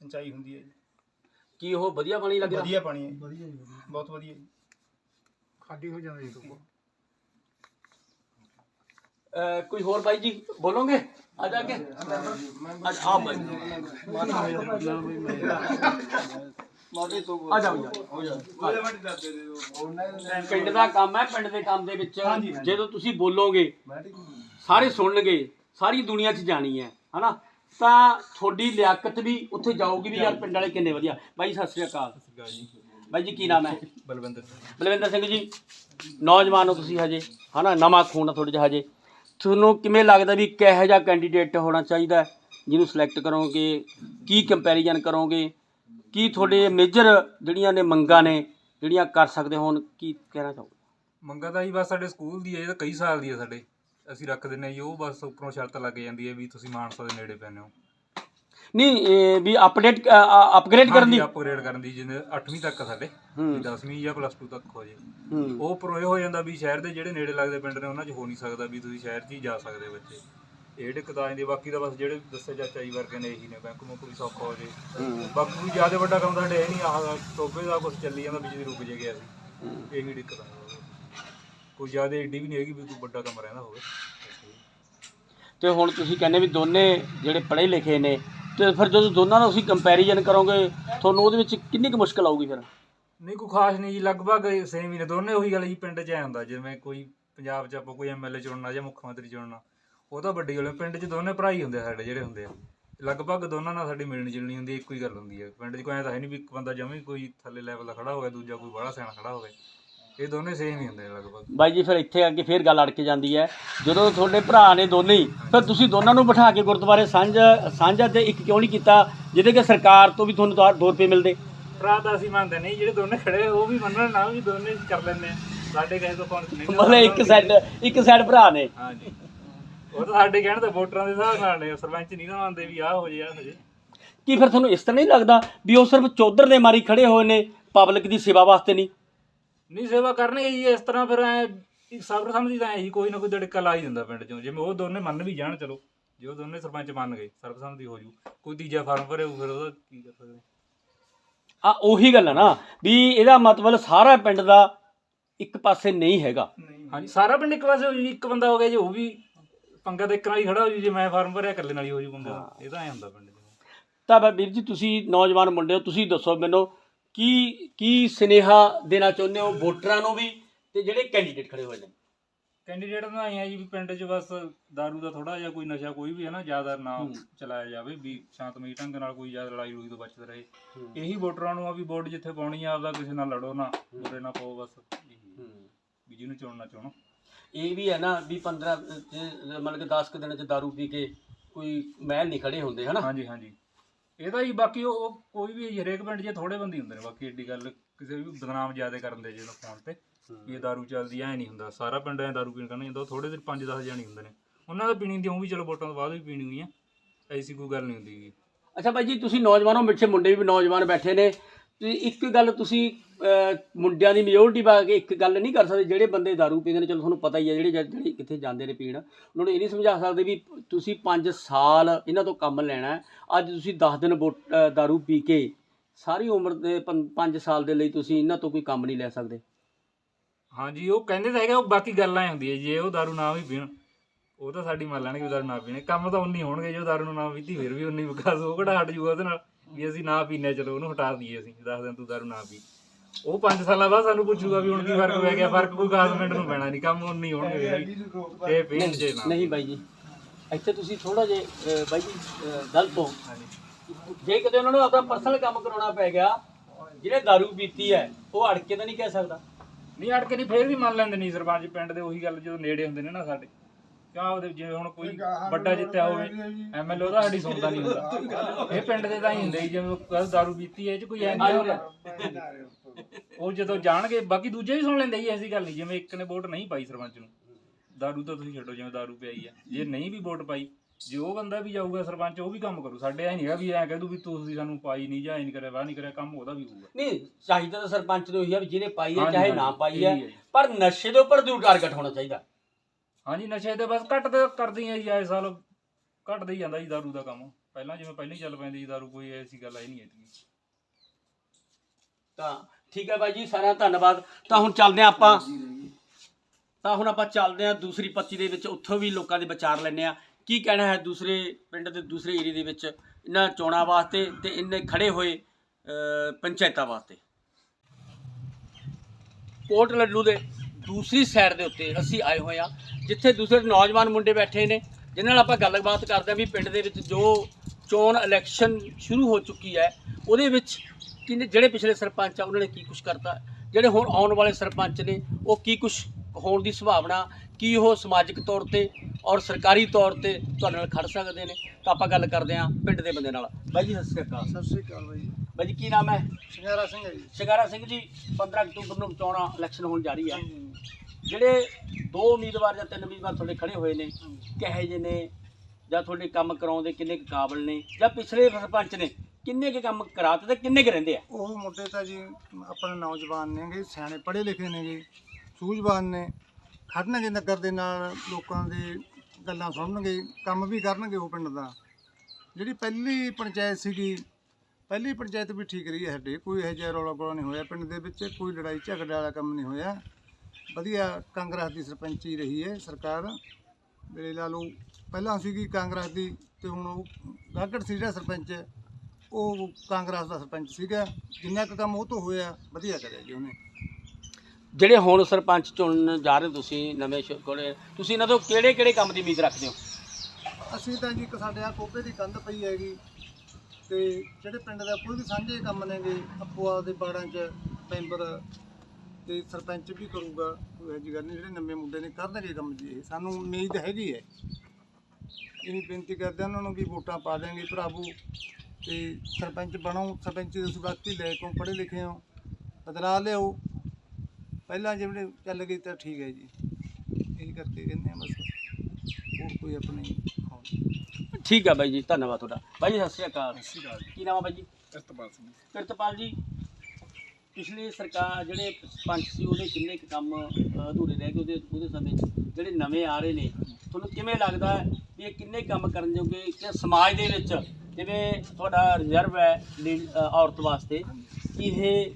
ਸਿੰਚਾਈ ਹੁੰਦੀ ਹੈ ਜੀ। ਕੀ ਉਹ ਵਧੀਆ ਪਾਣੀ ਲੱਗਦਾ ਵਧੀਆ ਪਾਣੀ ਹੈ ਵਧੀਆ ਜੀ ਬਹੁਤ ਵਧੀਆ ਜੀ। ਖਾਲੀ ਹੋ ਜਾਂਦਾ ਜੀ ਤੋਂ ਅਹ ਕੋਈ ਹੋਰ ਬਾਈ ਜੀ ਬੋਲੋਗੇ? ਆ ਜਾ ਕੇ। ਅੱਜ ਆ ਬਾਈ ਮਾਡੇ ਤੋਂ ਆ ਜਾਓ ਪਿੰਡ ਦਾ ਕੰਮ ਹੈ ਪਿੰਡ ਦੇ ਕੰਮ ਦੇ ਵਿੱਚ ਜਦੋਂ ਤੁਸੀਂ ਬੋਲੋਗੇ ਸਾਰੇ ਸੁਣਨਗੇ ਸਾਰੀ ਦੁਨੀਆ 'ਚ ਜਾਣੀ ਹੈ ਹਨਾ? ਤਾਂ ਤੁਹਾਡੀ ਲਿਆਕਤ ਵੀ ਉੱਥੇ ਜਾਊਗੀ ਵੀ ਯਾਰ ਪਿੰਡ ਵਾਲੇ ਕਿੰਨੇ ਵਧੀਆ। ਬਾਈ ਸਤਿ ਸ੍ਰੀ ਅਕਾਲ। ਬਾਈ ਜੀ ਕੀ ਨਾਮ ਹੈ? ਬਲਵਿੰਦਰ ਬਲਵਿੰਦਰ ਸਿੰਘ ਜੀ ਨੌਜਵਾਨ ਹੋ ਤੁਸੀਂ ਹਜੇ ਹਨਾ? ਨਵਾਂ ਖੂਨ ਆ ਤੁਹਾਡੇ 'ਚ ਹਜੇ। ਤੁਹਾਨੂੰ ਕਿਵੇਂ ਲੱਗਦਾ ਵੀ ਕਿਹੋ ਜਿਹਾ ਕੈਂਡੀਡੇਟ ਹੋਣਾ ਚਾਹੀਦਾ ਜਿਹਨੂੰ ਸਿਲੈਕਟ ਕਰੋਗੇ, ਕੀ ਕੰਪੈਰੀਜ਼ਨ ਕਰੋਗੇ? ਕੀ ਤੁਹਾਡੇ ਮੇਜਰ ਜਿਹੜੀਆਂ ਨੇ ਮੰਗਾਂ ਨੇ, ਜਿਹੜੀਆਂ ਕਰ ਸਕਦੇ ਹੋਣ, ਕੀ ਕਹਿਣਾ ਚਾਹੋ ਮੰਗਾ ਤਾਂ ਜੀ ਬਸ ਸਾਡੇ ਸਕੂਲ ਦੀ ਹੈ, ਇਹ ਤਾਂ ਕਈ ਸਾਲ ਦੀ ਹੈ ਸਾਡੇ। ਅਸੀਂ ਰੱਖ ਦਿੰਨੇ ਹਾਂ ਜੀ, ਉਹ ਬਸ ਉੱਪਰੋਂ ਸ਼ਰਤ ਲੱਗ ਜਾਂਦੀ ਹੈ ਵੀ ਤੁਸੀਂ ਮਾਨਸਾ ਦੇ ਨੇੜੇ ਪੈਂਦੇ ਹੋ। ਨਹੀਂ ਇਹ ਵੀ ਅਪਡੇਟ ਅਪਗ੍ਰੇਡ ਕਰਨ ਦੀ? ਅਪਗ੍ਰੇਡ ਕਰਨ ਦੀ ਜਿੰਨੇ 8ਵੀਂ ਤੱਕ ਆ ਸਾਡੇ ਹੂੰ। 10ਵੀਂ ਜਾਂ ਪਲੱਸ 2 ਤੱਕ ਹੋ ਜੇ। ਹੂੰ। ਉਹ ਇਹ ਹੋ ਜਾਂਦਾ ਵੀ ਸ਼ਹਿਰ ਦੇ ਜਿਹੜੇ ਨੇੜੇ ਲੱਗਦੇ ਪਿੰਡ ਨੇ ਉਹਨਾਂ 'ਚ ਹੋ ਨਹੀਂ ਸਕਦਾ ਵੀ ਤੁਸੀਂ ਸ਼ਹਿਰ 'ਚ ਹੀ ਜਾ ਸਕਦੇ ਬੱਚੇ ਇਹ ਦਿੱਕਤ ਆ ਜਾਂਦੀ। ਬਾਕੀ ਤਾਂ ਬਸ ਜਿਹੜੇ ਦੱਸੇ ਚਾਚਾ ਜੀ ਵਰਗੇ ਨੇ ਇਹੀ ਨੇ ਬੈਂਕ ਮੁੱਕ ਵੀ ਸੌਖਾ ਹੋ ਜੇ। ਬਾਕੀ ਕੋਈ ਜ਼ਿਆਦਾ ਵੱਡਾ ਕੰਮ ਤਾਂ ਸਾਡੇ ਇਹ ਨਹੀਂ ਆਹ ਟੋਬੇ ਦਾ ਕੁਝ ਚੱਲੀ ਜਾਂਦਾ ਬਿਜਲੀ ਰੁਕ ਜੇ ਗਿਆ ਸੀ। ਇਹੀ ਦਿੱਕਤ ਆ। ਕੋਈ ਜ਼ਿਆਦਾ ਏਡੀ ਵੀ ਨਹੀਂ ਹੈਗੀ ਵੀ ਕੋਈ ਵੱਡਾ ਕੰਮ ਰਹਿੰਦਾ ਹੋਵੇ। ਤੇ ਹੁਣ ਤੁਸੀਂ ਕਹਿੰਦੇ ਵੀ ਦੋਨੇ ਜਿਹੜੇ ਪੜ੍ਹੇ ਲਿਖੇ ਨੇ ਤੇ ਫਿਰ ਜਦੋਂ ਦੋਨਾਂ ਦਾ ਤੁਸੀਂ ਕੰਪੈਰੀਜ਼ਨ ਕਰੋਗੇ, ਤੁਹਾਨੂੰ ਉਹਦੇ ਵਿੱਚ ਕਿੰਨੀ ਕੁ ਮੁਸ਼ਕਲ ਆਊਗੀ ਫਿਰ? ਨਹੀਂ, ਕੋਈ ਖਾਸ ਨਹੀਂ ਜੀ, ਲਗਭਗ ਸੇਮ ਹੀ ਨੇ, ਦੋਨੇ ਉਹੀ ਗੱਲ ਜੀ, ਪਿੰਡ 'ਚ ਐ ਹੁੰਦਾ, ਜਿਵੇਂ ਕੋਈ ਪੰਜਾਬ 'ਚ ਆਪਾਂ ਕੋਈ ਐਮਐਲਏ ਚੁਣਨਾ ਜਾਂ ਮੁੱਖ ਮੰਤਰੀ ਚੁਣਨਾ, ਉਹ ਤਾਂ ਵੱਡੀ ਗੱਲ ਹੈ, ਪਿੰਡ 'ਚ ਦੋਨੇ ਭਰਾ ਹੀ ਹੁੰਦੇ ਆ, ਸਾਡੇ ਜਿਹੜੇ ਹੁੰਦੇ ਆ। ਲਗਭਗ ਦੋਨਾਂ ਨਾਲ ਸਾਡੀ ਮਿਲਣੀ ਜੁਲਣੀ ਹੁੰਦੀ ਹੈ, ਇੱਕੋ ਹੀ ਗੱਲ ਹੁੰਦੀ ਹੈ। ਪਿੰਡ 'ਚ ਕੋਈ ਐਂ ਤਾਂ ਹੈ ਨਹੀਂ ਵੀ ਇੱਕ ਬੰਦਾ ਜਮੇ ਕੋਈ ਥੱਲੇ ਲੈਵਲ ਦਾ ਖੜਾ ਹੋਵੇ, ਦੂਜਾ ਕੋਈ ਬਾਹਲਾ ਸਿਆਣਾ ਖੜਾ ਹੋਵੇ। ਇਹ ਦੋਨੇ ਸੇਮ ਹੀ ਹੁੰਦੇ ਨੇ ਲਗਭਗ। ਬਾਈ ਜੀ ਫਿਰ ਇੱਥੇ ਅੱਗੇ ਫੇਰ ਗੱਲ ਅੜ ਕੇ ਜਾਂਦੀ ਹੈ। ਜਦੋਂ ਤੁਹਾਡੇ ਭਰਾ ਨੇ ਦੋਨੇ ਹੀ ਫਿਰ ਤੁਸੀਂ ਦੋਨਾਂ ਨੂੰ ਬਿਠਾ ਕੇ ਗੁਰਦੁਆਰੇ ਸਾਂਝਾ ਸਾਂਝਾ ਤੇ ਇੱਕ ਕਿਉਂ ਨਹੀਂ ਕੀਤਾ ਜਿਹਦੇ ਕਿ ਸਰਕਾਰ ਤੋਂ ਵੀ ਤੁਹਾਨੂੰ 2 ਰੁਪਏ ਮਿਲਦੇ? ਭਰਾ ਤਾਂ ਅਸੀਂ ਮੰਨਦੇ ਨਹੀਂ ਜਿਹੜੇ ਦੋਨੇ ਖੜੇ ਉਹ ਵੀ ਮੰਨਣ ਨਾ ਵੀ ਦੋਨੇ ਕਰ ਲੈਂਦੇ ਆ। ਸਾਡੇ ਕਹੇ ਤੋਂ ਕੌਣ ਨਹੀਂ ਮਤਲਬ ਇੱਕ ਸਾਈਡ ਇੱਕ ਸਾਈਡ ਭਰਾ ਨੇ। ਹਾਂਜੀ। ਉਹ ਤਾਂ ਸਾਡੇ ਕਹਿਣ ਤੇ ਵੋਟਰਾਂ ਦੇ ਹਿਸਾਬ ਨਾਲ ਨੇ ਸਰਪੰਚ ਨਹੀਂ ਨਾ ਮੰਨਦੇ ਵੀ ਆਹ ਹੋ ਜੇ ਆਹ ਹੋ ਜੇ। ਕੀ ਫਿਰ ਤੁਹਾਨੂੰ ਇਸ ਤਰ੍ਹਾਂ ਨਹੀਂ ਲੱਗਦਾ ਵੀ ਉਹ ਸਿਰਫ ਚੌਧਰ ਦੇ ਮਾਰੀ ਖੜੇ ਹੋਏ ਨੇ ਪਬਲਿਕ ਦੀ ਸੇਵਾ ਵਾਸਤੇ ਨਹੀਂ? ਨਹੀਂ ਸੇਵਾ ਕਰਨਗੇ ਜੀ ਇਸ ਤਰ੍ਹਾਂ ਫਿਰ ਐ ਸਬਰ ਸਮਝੀ ਤਾਂ ਇਹੀ ਕੋਈ ਨਾ ਕੋਈ ਦੜਕਾ ਲਾ ਹੀ ਦਿੰਦਾ ਪਿੰਡ ਚੋਂ। ਜਿਵੇਂ ਉਹ ਦੋਨੇ ਮੰਨ ਵੀ ਜਾਣ ਚਲੋ। ਜੇ ਉਹ ਦੋਨੇ ਸਰਪੰਚ ਮੰਨ ਗਏ ਸਰਬਸੰਮਤੀ ਹੋ ਜੂ। ਕੋਈ ਤੀਜਾ ਫਾਰਮ ਭਰੇ ਫਿਰ ਉਹਦਾ ਕੀ ਕਰ ਸਕਦੇ? ਆ ਉਹੀ ਗੱਲ ਹੈ ਨਾ ਵੀ ਇਹਦਾ ਮਤਲਬ ਸਾਰਾ ਪਿੰਡ ਦਾ ਇੱਕ ਪਾਸੇ ਨਹੀਂ ਹੈਗਾ। ਹਾਂਜੀ ਸਾਰਾ ਪਿੰਡ ਇੱਕ ਪਾਸੇ ਹੋ ਜੂ ਜੀ, ਇੱਕ ਬੰਦਾ ਹੋ ਗਿਆ ਜੇ ਉਹ ਵੀ ਪੰਗਾ ਤੇ ਇੱਕ ਨਾਲ ਹੀ ਖੜਾ ਹੋ ਜੂ ਜੇ ਮੈਂ ਫਾਰਮ ਭਰਿਆ ਇਕੱਲੇ ਨਾਲ ਹੀ ਹੋ ਜੂ ਪੰਗਾ ਇਹ ਤਾਂ ਐ ਹੁੰਦਾ ਪਿੰਡ 'ਚ। ਤਾਂ ਵੀਰ ਜੀ ਤੁਸੀਂ ਨੌਜਵਾਨ ਮੁੰਡੇ ਹੋ ਤੁਸੀਂ ਦੱਸੋ ਮੈਨੂੰ ਕੀ ਕੀ ਸੁਨੇਹਾ ਦੇਣਾ ਚਾਹੁੰਦੇ ਹੋ ਵੋਟਰਾਂ ਨੂੰ ਵੀ ਤੇ ਜਿਹੜੇ ਕੈਂਡੀਡੇਟ ਖੜੇ ਹੋਏ ਨੇ ਕੈਂਡੀਡੇਟ ਨੂੰ ਆਏ ਆ ਜੀ ਵੀ ਪਿੰਡ 'ਚ ਬਸ दारू ਦਾ ਥੋੜਾ ਜਿਹਾ ਕੋਈ ਨਸ਼ਾ ਕੋਈ ਵੀ ਹੈ ਨਾ ਜ਼ਿਆਦਾ ਨਾ ਚਲਾਇਆ ਜਾਵੇ ਵੀ ਸ਼ਾਂਤਮਈ ਢੰਗ ਨਾਲ ਕੋਈ ਜ਼ਿਆਦਾ ਲੜਾਈ ਲੜੂਈ ਤੋਂ ਬਚਦੇ ਰਹੇ ਇਹੀ ਵੋਟਰਾਂ ਨੂੰ ਆ ਵੀ ਵੋਟ ਜਿੱਥੇ ਪਾਉਣੀ ਆ ਆਪਦਾ ਕਿਸੇ ਨਾਲ ਲੜੋ ਨਾ ਬੁਰੇ ਨਾ ਪਾਓ ਬਸ ਇਹੀ। ਵੀ ਜਿਹਨੂੰ ਚੁਣਨਾ ਚੁਣੋ ਇਹ ਵੀ ਹੈ ਨਾ ਵੀ 15 ਚ ਮਤਲਬ ਕਿ 10 ਕੁ ਦਿਨ ਚ दारू ਪੀ ਕੇ ਕੋਈ ਮਹਿਲ ਨਹੀਂ ਖੜੇ ਹੁੰਦੇ ਹਨਾ ਹਾਂਜੀ ਹਾਂਜੀ ਇਹਦਾ ਹੀ ਬਾਕੀ ਉਹ ਕੋਈ ਵੀ ਹਰੇਕ ਪਿੰਡ 'ਚ ਥੋੜੇ ਬੰਦੇ ਹੁੰਦੇ ਨੇ, ਬਾਕੀ ਏਡੀ ਗੱਲ ਕਿਸੇ ਵੀ ਬਦਨਾਮ ਜ਼ਿਆਦਾ ਕਰਨ ਦੇ ਜਿਹਨੂੰ ਫੋਨ ਤੇ, ਵੀ ਇਹ ਦਾਰੂ ਚੱਲਦੀ ਐ ਨਹੀਂ ਹੁੰਦਾ ਸਾਰਾ ਪਿੰਡ ਐ ਦਾਰੂ ਪੀਣ ਕਰਨ, ਜਾਂਦਾ ਥੋੜੇ ਦਿਨ 5-10 ਜਾਣੇ ਹੁੰਦੇ ਨੇ, ਉਹਨਾਂ ਦਾ ਪੀਣੀ ਦੀ ਉਹ ਵੀ ਚਲੋ ਵੋਟਾਂ ਤੋਂ ਬਾਅਦ ਵੀ ਪੀਣੀ ਹੋਈ ਆ, ਐਸੀ ਕੋਈ ਗੱਲ ਨਹੀਂ ਹੁੰਦੀ ਗੀ। ਅੱਛਾ ਭਾਈ ਜੀ, ਤੁਸੀਂ ਨੌਜਵਾਨੋ ਮਿੱਠੇ ਮੁੰਡੇ ਵੀ ਨੌਜਵਾਨ ਬੈਠੇ ਨੇ ਤੁਸੀਂ ਇੱਕ ਗੱਲ ਤੁਸੀਂ ਅਹ, ਮੁੰਡਿਆਂ ਦੀ ਮੈਜੋਰਟੀ ਪਾ ਕੇ ਇੱਕ ਗੱਲ ਨਹੀਂ ਕਰ ਸਕਦੇ ਜਿਹੜੇ ਬੰਦੇ दारू ਪੀਂਦੇ ਨੇ ਚਲੋ ਤੁਹਾਨੂੰ ਪਤਾ ਹੀ ਹੈ ਜਿਹੜੇ ਜਿਹੜੇ ਕਿੱਥੇ ਜਾਂਦੇ ਨੇ ਪੀਣ ਉਹਨਾਂ ਨੂੰ ਇਹ ਨਹੀਂ ਸਮਝਾ ਸਕਦੇ ਵੀ ਤੁਸੀਂ 5 ਸਾਲ ਇਹਨਾਂ ਤੋਂ ਕੰਮ ਲੈਣਾ ਹੈ ਅੱਜ ਤੁਸੀਂ 10 ਦਿਨ ਵੋਟ- ਅਹ, दारू ਪੀ ਕੇ ਸਾਰੀ ਉਮਰ ਦੇ 5 ਸਾਲ ਦੇ ਲਈ ਤੁਸੀਂ ਇਹਨਾਂ ਤੋਂ ਕੋਈ ਕੰਮ ਨਹੀਂ ਲੈ ਸਕਦੇ ਹਾਂਜੀ ਉਹ ਕਹਿੰਦੇ ਤਾਂ ਹੈਗਾ ਉਹ ਬਾਕੀ ਗੱਲਾਂ ਹੀ ਹੁੰਦੀਆਂ ਜੇ ਉਹ ਦਾਰੂ ਨਾ ਵੀ ਪੀਣ ਉਹ ਤਾਂ ਸਾਡੀ ਮੰਨ ਲੈਣਗੇ ਵੀ ਦਾਰੂ ਨਾ ਪੀਣੇ ਕੰਮ ਤਾਂ ਉਨੀ ਹੋਣਗੇ ਜੇ ਉਹ ਦਾਰੂ ਨੂੰ ਨਾ ਪੀਤੀ ਫਿਰ ਵੀ ਉਨੀ ਵਿਕਾਸ ਉਹ ਕਿਹੜਾ ਹਟ ਜੂਗਾ ਉਹਦੇ ਨਾਲ ਵੀ ਅਸੀਂ ਨਾ ਪੀਨੇ ਚਲੋ ਉਹਨੂੰ ਹਟਾ ਦਈਏ ਅਸੀਂ ਦੱਸ ਦਿਨ ਤੂੰ ਦਾਰੂ ਨਾ ਪੀ। ਉਹ 5 ਸਾਲਾਂ ਬਾਅਦ ਸਾਨੂੰ ਪੁੱਛੂਗਾ ਵੀ ਹੁਣ ਕੀ ਫ਼ਰਕ ਪੈ ਗਿਆ ਫ਼ਰਕ ਕੋਈ ਖਾਸ ਮਿੰਟ ਨੂੰ ਪੈਣਾ ਨਹੀਂ ਕੰਮ ਉਨੀ ਹੋਣਗੇ ਫਿਰ ਵੀ। ਇਹ ਪੀਣ ਜੇ ਨਾ ਨਹੀਂ ਬਾਈ ਜੀ ਇੱਥੇ ਤੁਸੀਂ ਥੋੜਾ ਜੇ ਬਾਈ ਜੀ ਗਲਤ ਹੋ ਹਾਂਜੀ। ਜੇ ਕਿਤੇ ਉਹਨਾਂ ਨੂੰ ਆਪਣਾ ਪਰਸਨਲ ਕੰਮ ਕਰਾਉਣਾ ਪੈ ਗਿਆ ਜਿਹੜੇ दारू ਪੀਤੀ ਹੈ ਉਹ ਅੜ ਕੇ ਤਾਂ ਨਹੀਂ ਕਹਿ ਸਕਦਾ। ਨਹੀਂ ਅੜ ਕੇ ਨਹੀਂ ਫੇਰ ਵੀ ਮੰਨ ਲੈਂਦੇ ਨਹੀਂ ਸਰਪੰਚ ਪਿੰਡ ਦੇ ਉਹੀ ਗੱਲ ਜਦੋਂ ਨੇੜੇ ਹੁੰਦੇ ਨੇ ਨਾ ਸਾਡੇ। ਕਿਉਂ ਆਪਦੇ ਜਿਵੇਂ ਹੁਣ ਕੋਈ ਵੱਡਾ ਜਿੱਤਿਆ ਹੋਵੇ ਐਮਐਲਏ ਉਹਦਾ ਸਾਡੀ ਸੁਣਦਾ ਨਹੀਂ ਹੁੰਦਾ। ਇਹ ਪਿੰਡ ਦੇ ਤਾਂ ਹੀ ਹੁੰਦੇ ਸੀ, ਜਿਵੇਂ ਕੱਲ ਦਾਰੂ ਪੀਤੀ ਹੈ ਇਹ ਚ ਕੋਈ ਐ ਨਹੀਂ ਉਹ ਜਦੋਂ ਜਾਣਗੇ ਬਾਕੀ ਦੂਜੇ ਵੀ ਸੁਣ ਲੈਂਦੇ ਜੀ ਐਸੀ ਗੱਲ ਨਹੀਂ ਜਿਵੇਂ ਇੱਕ ਨੇ ਵੋਟ ਨਹੀਂ ਪਾਈ ਸਰਪੰਚ ਨੂੰ। ਦਾਰੂ ਤਾਂ ਤੁਸੀਂ ਛੱਡੋ ਜਿਵੇਂ ਦਾਰੂ ਪਿਆਈ ਆ। ਜੇ ਨਹੀਂ ਵੀ ਵੋਟ ਪਾਈ ਜੇ ਉਹ ਬੰਦਾ ਵੀ ਜਾਊਗਾ ਸਰਪੰਚ ਉਹ ਵੀ ਕੰਮ ਕਰੂ। ਸਾਡੇ ਐ ਨਹੀਂ ਹੈਗਾ ਵੀ ਐ ਕਹਿ ਦੂ ਵੀ ਤੁਸੀਂ ਸਾਨੂੰ ਪਾਈ ਨਹੀਂ ਜਾਂ ਐ ਨਹੀਂ ਕਰਿਆ ਵਾਹ ਨਹੀਂ ਕਰਿਆ ਕੰਮ ਉਹਦਾ ਵੀ ਹੋਊਗਾ। ਨਹੀਂ ਚਾਹੀਦਾ ਤਾਂ ਸਰਪੰਚ ਨੂੰ ਉਹੀ ਆ ਵੀ ਜਿਹਨੇ ਪਾਈ ਹੈ ਚਾਹੇ ਨਾ ਪਾਈ ਹੈ। ਹੈ ਜੀ। ਪਰ ਨਸ਼ੇ ਦੇ ਉੱਪਰ ਜ਼ਰੂਰ ਟਾਰਗੇਟ ਹੋਣਾ ਚਾਹੀਦਾ। ਹਾਂਜੀ ਨਸ਼ੇ ਤੇ ਬਸ ਘੱਟ ਤੇ ਕਰਦੀ ਆ ਜੀ ਆਏ ਸਾਲ। ਘਟਦਾ ਹੀ ਜਾਂਦਾ ਜੀ ਦਾਰੂ ਦਾ ਕੰਮ। ਪਹਿਲਾਂ ਜਿਵੇਂ ਪਹਿਲਾਂ ਹੀ ਚੱਲ ਪੈਂਦੀ ਸੀ ਦਾਰੂ ਕੋਈ ਐਸੀ ਗੱਲ ਆਈ ਨਹੀਂ ਐਤਕੀ ਤਾਂ ਠੀਕ ਹੈ ਬਾਈ ਜੀ ਸਾਰਿਆਂ ਦਾ ਧੰਨਵਾਦ। ਤਾਂ ਹੁਣ ਚੱਲਦੇ ਹਾਂ ਆਪਾਂ। ਤਾਂ ਹੁਣ ਆਪਾਂ ਚੱਲਦੇ ਹਾਂ ਦੂਸਰੀ ਪੱਤੀ ਦੇ ਵਿੱਚ ਉੱਥੋਂ ਵੀ ਲੋਕਾਂ ਦੇ ਵਿਚਾਰ ਲੈਣੇ ਆ ਕੀ ਕਹਿਣਾ ਹੈ ਦੂਸਰੇ ਪਿੰਡ ਦੇ ਦੂਸਰੇ ਏਰੀਆ ਦੇ ਵਿੱਚ ਇਹਨਾਂ ਚੋਣਾਂ ਵਾਸਤੇ ਤੇ ਇਹਨੇ ਖੜੇ ਹੋਏ ਅਹ, ਪੰਚਾਇਤਾਂ ਵਾਸਤੇ? ਕੋਟ ਲੱਡੂ ਦੇ। ਦੂਸਰੀ ਸਾਈਡ ਦੇ ਉੱਤੇ ਅਸੀਂ ਆਏ ਹੋਏ ਆ, ਜਿੱਥੇ ਦੂਸਰੇ ਨੌਜਵਾਨ ਮੁੰਡੇ ਬੈਠੇ ਨੇ, ਜਿਨ੍ਹਾਂ ਨਾਲ ਆਪਾਂ ਗੱਲਬਾਤ ਕਰਦੇ ਆ ਵੀ ਪਿੰਡ ਦੇ ਵਿੱਚ ਜੋ ਚੋਣ ਇਲੈਕਸ਼ਨ ਸ਼ੁਰੂ ਹੋ ਚੁੱਕੀ ਹੈ, ਉਹਦੇ ਵਿੱਚ ਕਿੰਨੇ, ਜਿਹੜੇ ਪਿਛਲੇ ਸਰਪੰਚ ਆ, ਉਹਨਾਂ ਨੇ ਕੀ ਕੁਝ ਕਰਤਾ? ਜਿਹੜੇ ਹੁਣ ਆਉਣ ਵਾਲੇ ਸਰਪੰਚ ਨੇ, ਉਹ ਕੀ ਕੁਝ ਹੋਣ ਦੀ ਸੰਭਾਵਨਾ, ਕੀ ਉਹ ਸਮਾਜਿਕ ਤੌਰ ਤੇ ਔਰ ਸਰਕਾਰੀ ਤੌਰ ਤੇ ਤੁਹਾਡੇ ਨਾਲ ਖੜ ਸਕਦੇ ਨੇ? ਤਾਂ ਆਪਾਂ ਗੱਲ ਕਰਦੇ ਹਾਂ ਪਿੰਡ ਦੇ ਬੰਦੇ ਨਾਲ। ਬਾਈ ਜੀ, ਸਤਿ ਸ਼੍ਰੀ ਅਕਾਲ। ਸਤਿ ਸ੍ਰੀ ਅਕਾਲ ਬਾਈ ਬਾਈ ਜੀ ਕੀ ਨਾਮ ਹੈ? ਸਿੰਘਾਰਾ ਸਿੰਘ ਹੈ ਜੀ। ਸ਼ਿਕਾਰਾ ਸਿੰਘ ਜੀ 15 ਅਕਤੂਬਰ ਨੂੰ ਚੋਣਾਂ ਇਲੈਕਸ਼ਨ ਹੋਣ ਜਾ ਰਹੀ ਹੈ। ਜਿਹੜੇ ਦੋ ਉਮੀਦਵਾਰ ਜਾਂ ਤਿੰਨ ਉਮੀਦਵਾਰ ਤੁਹਾਡੇ ਖੜੇ ਹੋਏ ਨੇ ਕਹੇ ਜੇ ਨੇ? ਜਾਂ ਤੁਹਾਡੇ ਕੰਮ ਕਰਾਉਂਦੇ ਕਿੰਨੇ ਕੁ ਕਾਬਲ ਨੇ? ਜਾਂ ਪਿਛਲੇ ਸਰਪੰਚ ਨੇ ਕਿੰਨੇ ਕੁ ਕੰਮ ਕਰਾਤੇ ਤੇ ਕਿੰਨੇ ਕੁ ਰਹਿੰਦੇ ਆ? ਉਹ ਮੁੰਡੇ ਤਾਂ ਜੀ ਆਪਣੇ ਨੌਜਵਾਨ ਨੇਗੇ ਸਿਆਣੇ ਪੜ੍ਹੇ ਲਿਖੇ ਨੇਗੇ ਸੂਝਵਾਨ ਨੇ। ਖੜਨਗੇ ਨਗਰ ਦੇ ਨਾਲ ਲੋਕਾਂ ਦੇ ਗੱਲਾਂ ਸੁਣਨਗੇ ਕੰਮ ਵੀ ਕਰਨਗੇ ਉਹ ਪਿੰਡ ਦਾ। ਜਿਹੜੀ ਪਹਿਲੀ ਪੰਚਾਇਤ ਸੀਗੀ ਪਹਿਲੀ ਪੰਚਾਇਤ ਵੀ ਠੀਕ ਰਹੀ ਹੈ ਸਾਡੇ ਕੋਈ ਇਹੋ ਜਿਹਾ ਰੌਲਾ ਗੋਲਾ ਨਹੀਂ ਹੋਇਆ ਪਿੰਡ ਦੇ ਵਿੱਚ ਕੋਈ ਲੜਾਈ ਝਗੜੇ ਵਾਲਾ ਕੰਮ ਨਹੀਂ ਹੋਇਆ। ਵਧੀਆ ਕਾਂਗਰਸ ਦੀ ਸਰਪੰਚੀ ਰਹੀ ਹੈ ਸਰਕਾਰ। ਮੇਰੇ ਲਾ ਲਓ ਪਹਿਲਾਂ ਸੀਗੀ ਕਾਂਗਰਸ ਦੀ ਤੇ ਹੁਣ ਉਹ ਗਾਗੜ ਸੀ ਜਿਹੜਾ ਸਰਪੰਚ ਉਹ ਕਾਂਗਰਸ ਦਾ ਸਰਪੰਚ ਸੀਗਾ। ਜਿੰਨਾ ਕੁ ਕੰਮ ਉਹ ਤੋਂ ਹੋਇਆ ਵਧੀਆ ਕਰਿਆ ਜੀ ਉਹਨੇ। ਜਿਹੜੇ ਹੁਣ ਸਰਪੰਚ ਚੁਣਨ ਜਾ ਰਹੇ ਤੁਸੀਂ ਨਵੇਂ ਕੋਲੇ ਤੁਸੀਂ ਇਹਨਾਂ ਤੋਂ ਕਿਹੜੇ ਕਿਹੜੇ ਕੰਮ ਦੀ ਉਮੀਦ ਰੱਖਦੇ ਹੋ? ਅਸੀਂ ਤਾਂ ਜੀ ਇੱਕ ਸਾਡੇ ਆ ਕੋਪੇ ਦੀ ਕੰਧ ਪਈ ਹੈਗੀ। ਤੇ ਜਿਹੜੇ ਪਿੰਡ ਦਾ ਕੋਈ ਵੀ ਸਾਂਝੇ ਕੰਮ ਨੇਗੇ, ਆਪੋ ਦੇ ਬਾੜਾਂ 'ਚ ਮੈਂਬਰ ਤੇ ਸਰਪੰਚ ਵੀ ਕਰੂਗਾ, ਕੋਈ ਇਹੋ ਜਿਹੀ ਗੱਲ ਨਹੀਂ, ਜਿਹੜੇ ਨਵੇਂ ਮੁੰਡੇ ਨੇ ਕਰਨਗੇ ਕੰਮ ਜੀ ਇਹ। ਸਾਨੂੰ ਉਮੀਦ ਹੈਗੀ ਹੈ। ਇਹ ਬੇਨਤੀ ਕਰਦੇ ਹਾਂ ਉਹਨਾਂ ਨੂੰ ਵੀ ਵੋਟਾਂ ਪਾ ਦੇਣਗੇ ਭਰਾਵੋ ਤੇ ਸਰਪੰਚ ਬਣੋ, ਸਰਪੰਚ ਦੇ ਤੁਸੀਂ ਵਕਤੀ ਲੈ ਕੇ ਪੜ੍ਹੇ ਲਿਖੇ ਹੋ ਬਦਲਾ ਲਿਓ ਪਹਿਲਾਂ ਜਿਵੇਂ ਚੱਲ ਗਈ ਤਾਂ ਠੀਕ ਹੈ ਜੀ। ਇਹੀ ਕਰਕੇ ਕਹਿੰਦੇ ਆ ਬਸ। ਹੋਰ ਕੋਈ ਆਪਣੀ ਠੀਕ ਹੈ ਬਾਈ ਜੀ ਧੰਨਵਾਦ ਤੁਹਾਡਾ। ਬਾਈ ਜੀ ਸਤਿ ਸ਼੍ਰੀ ਅਕਾਲ। ਸਤਿ ਸ਼੍ਰੀ ਅਕਾਲ ਜੀ। ਕੀ ਨਾਮ ਹੈ ਬਾਈ ਜੀ? ਇਸਤਪਾਲ ਸਿੰਘ। ਕਿਰਤਪਾਲ ਜੀ ਪਿਛਲੀ ਸਰਕਾਰ ਜਿਹੜੇ ਪੰਚ ਸੀ ਉਹਦੇ ਕਿੰਨੇ ਕੁ ਕੰਮ ਅ, ਅਧੂਰੇ ਰਹਿ ਗਏ ਉਹਦੇ ਉਹਦੇ ਸਮੇਂ 'ਚ ਜਿਹੜੇ ਨਵੇਂ ਆ ਰਹੇ ਨੇ ਤੁਹਾਨੂੰ ਕਿਵੇਂ ਲੱਗਦਾ ਹੈ ਵੀ ਇਹ ਕਿੰਨੇ ਕੰਮ ਕਰਨ ਜੋਗੇ ਕਿ ਸਮਾਜ ਦੇ ਵਿੱਚ? ਜਿਵੇਂ ਤੁਹਾਡਾ ਰਿਜ਼ਰਵ ਹੈ ਲੀ- ਅ, ਔਰਤ ਵਾਸਤੇ ਕਿ ਇਹ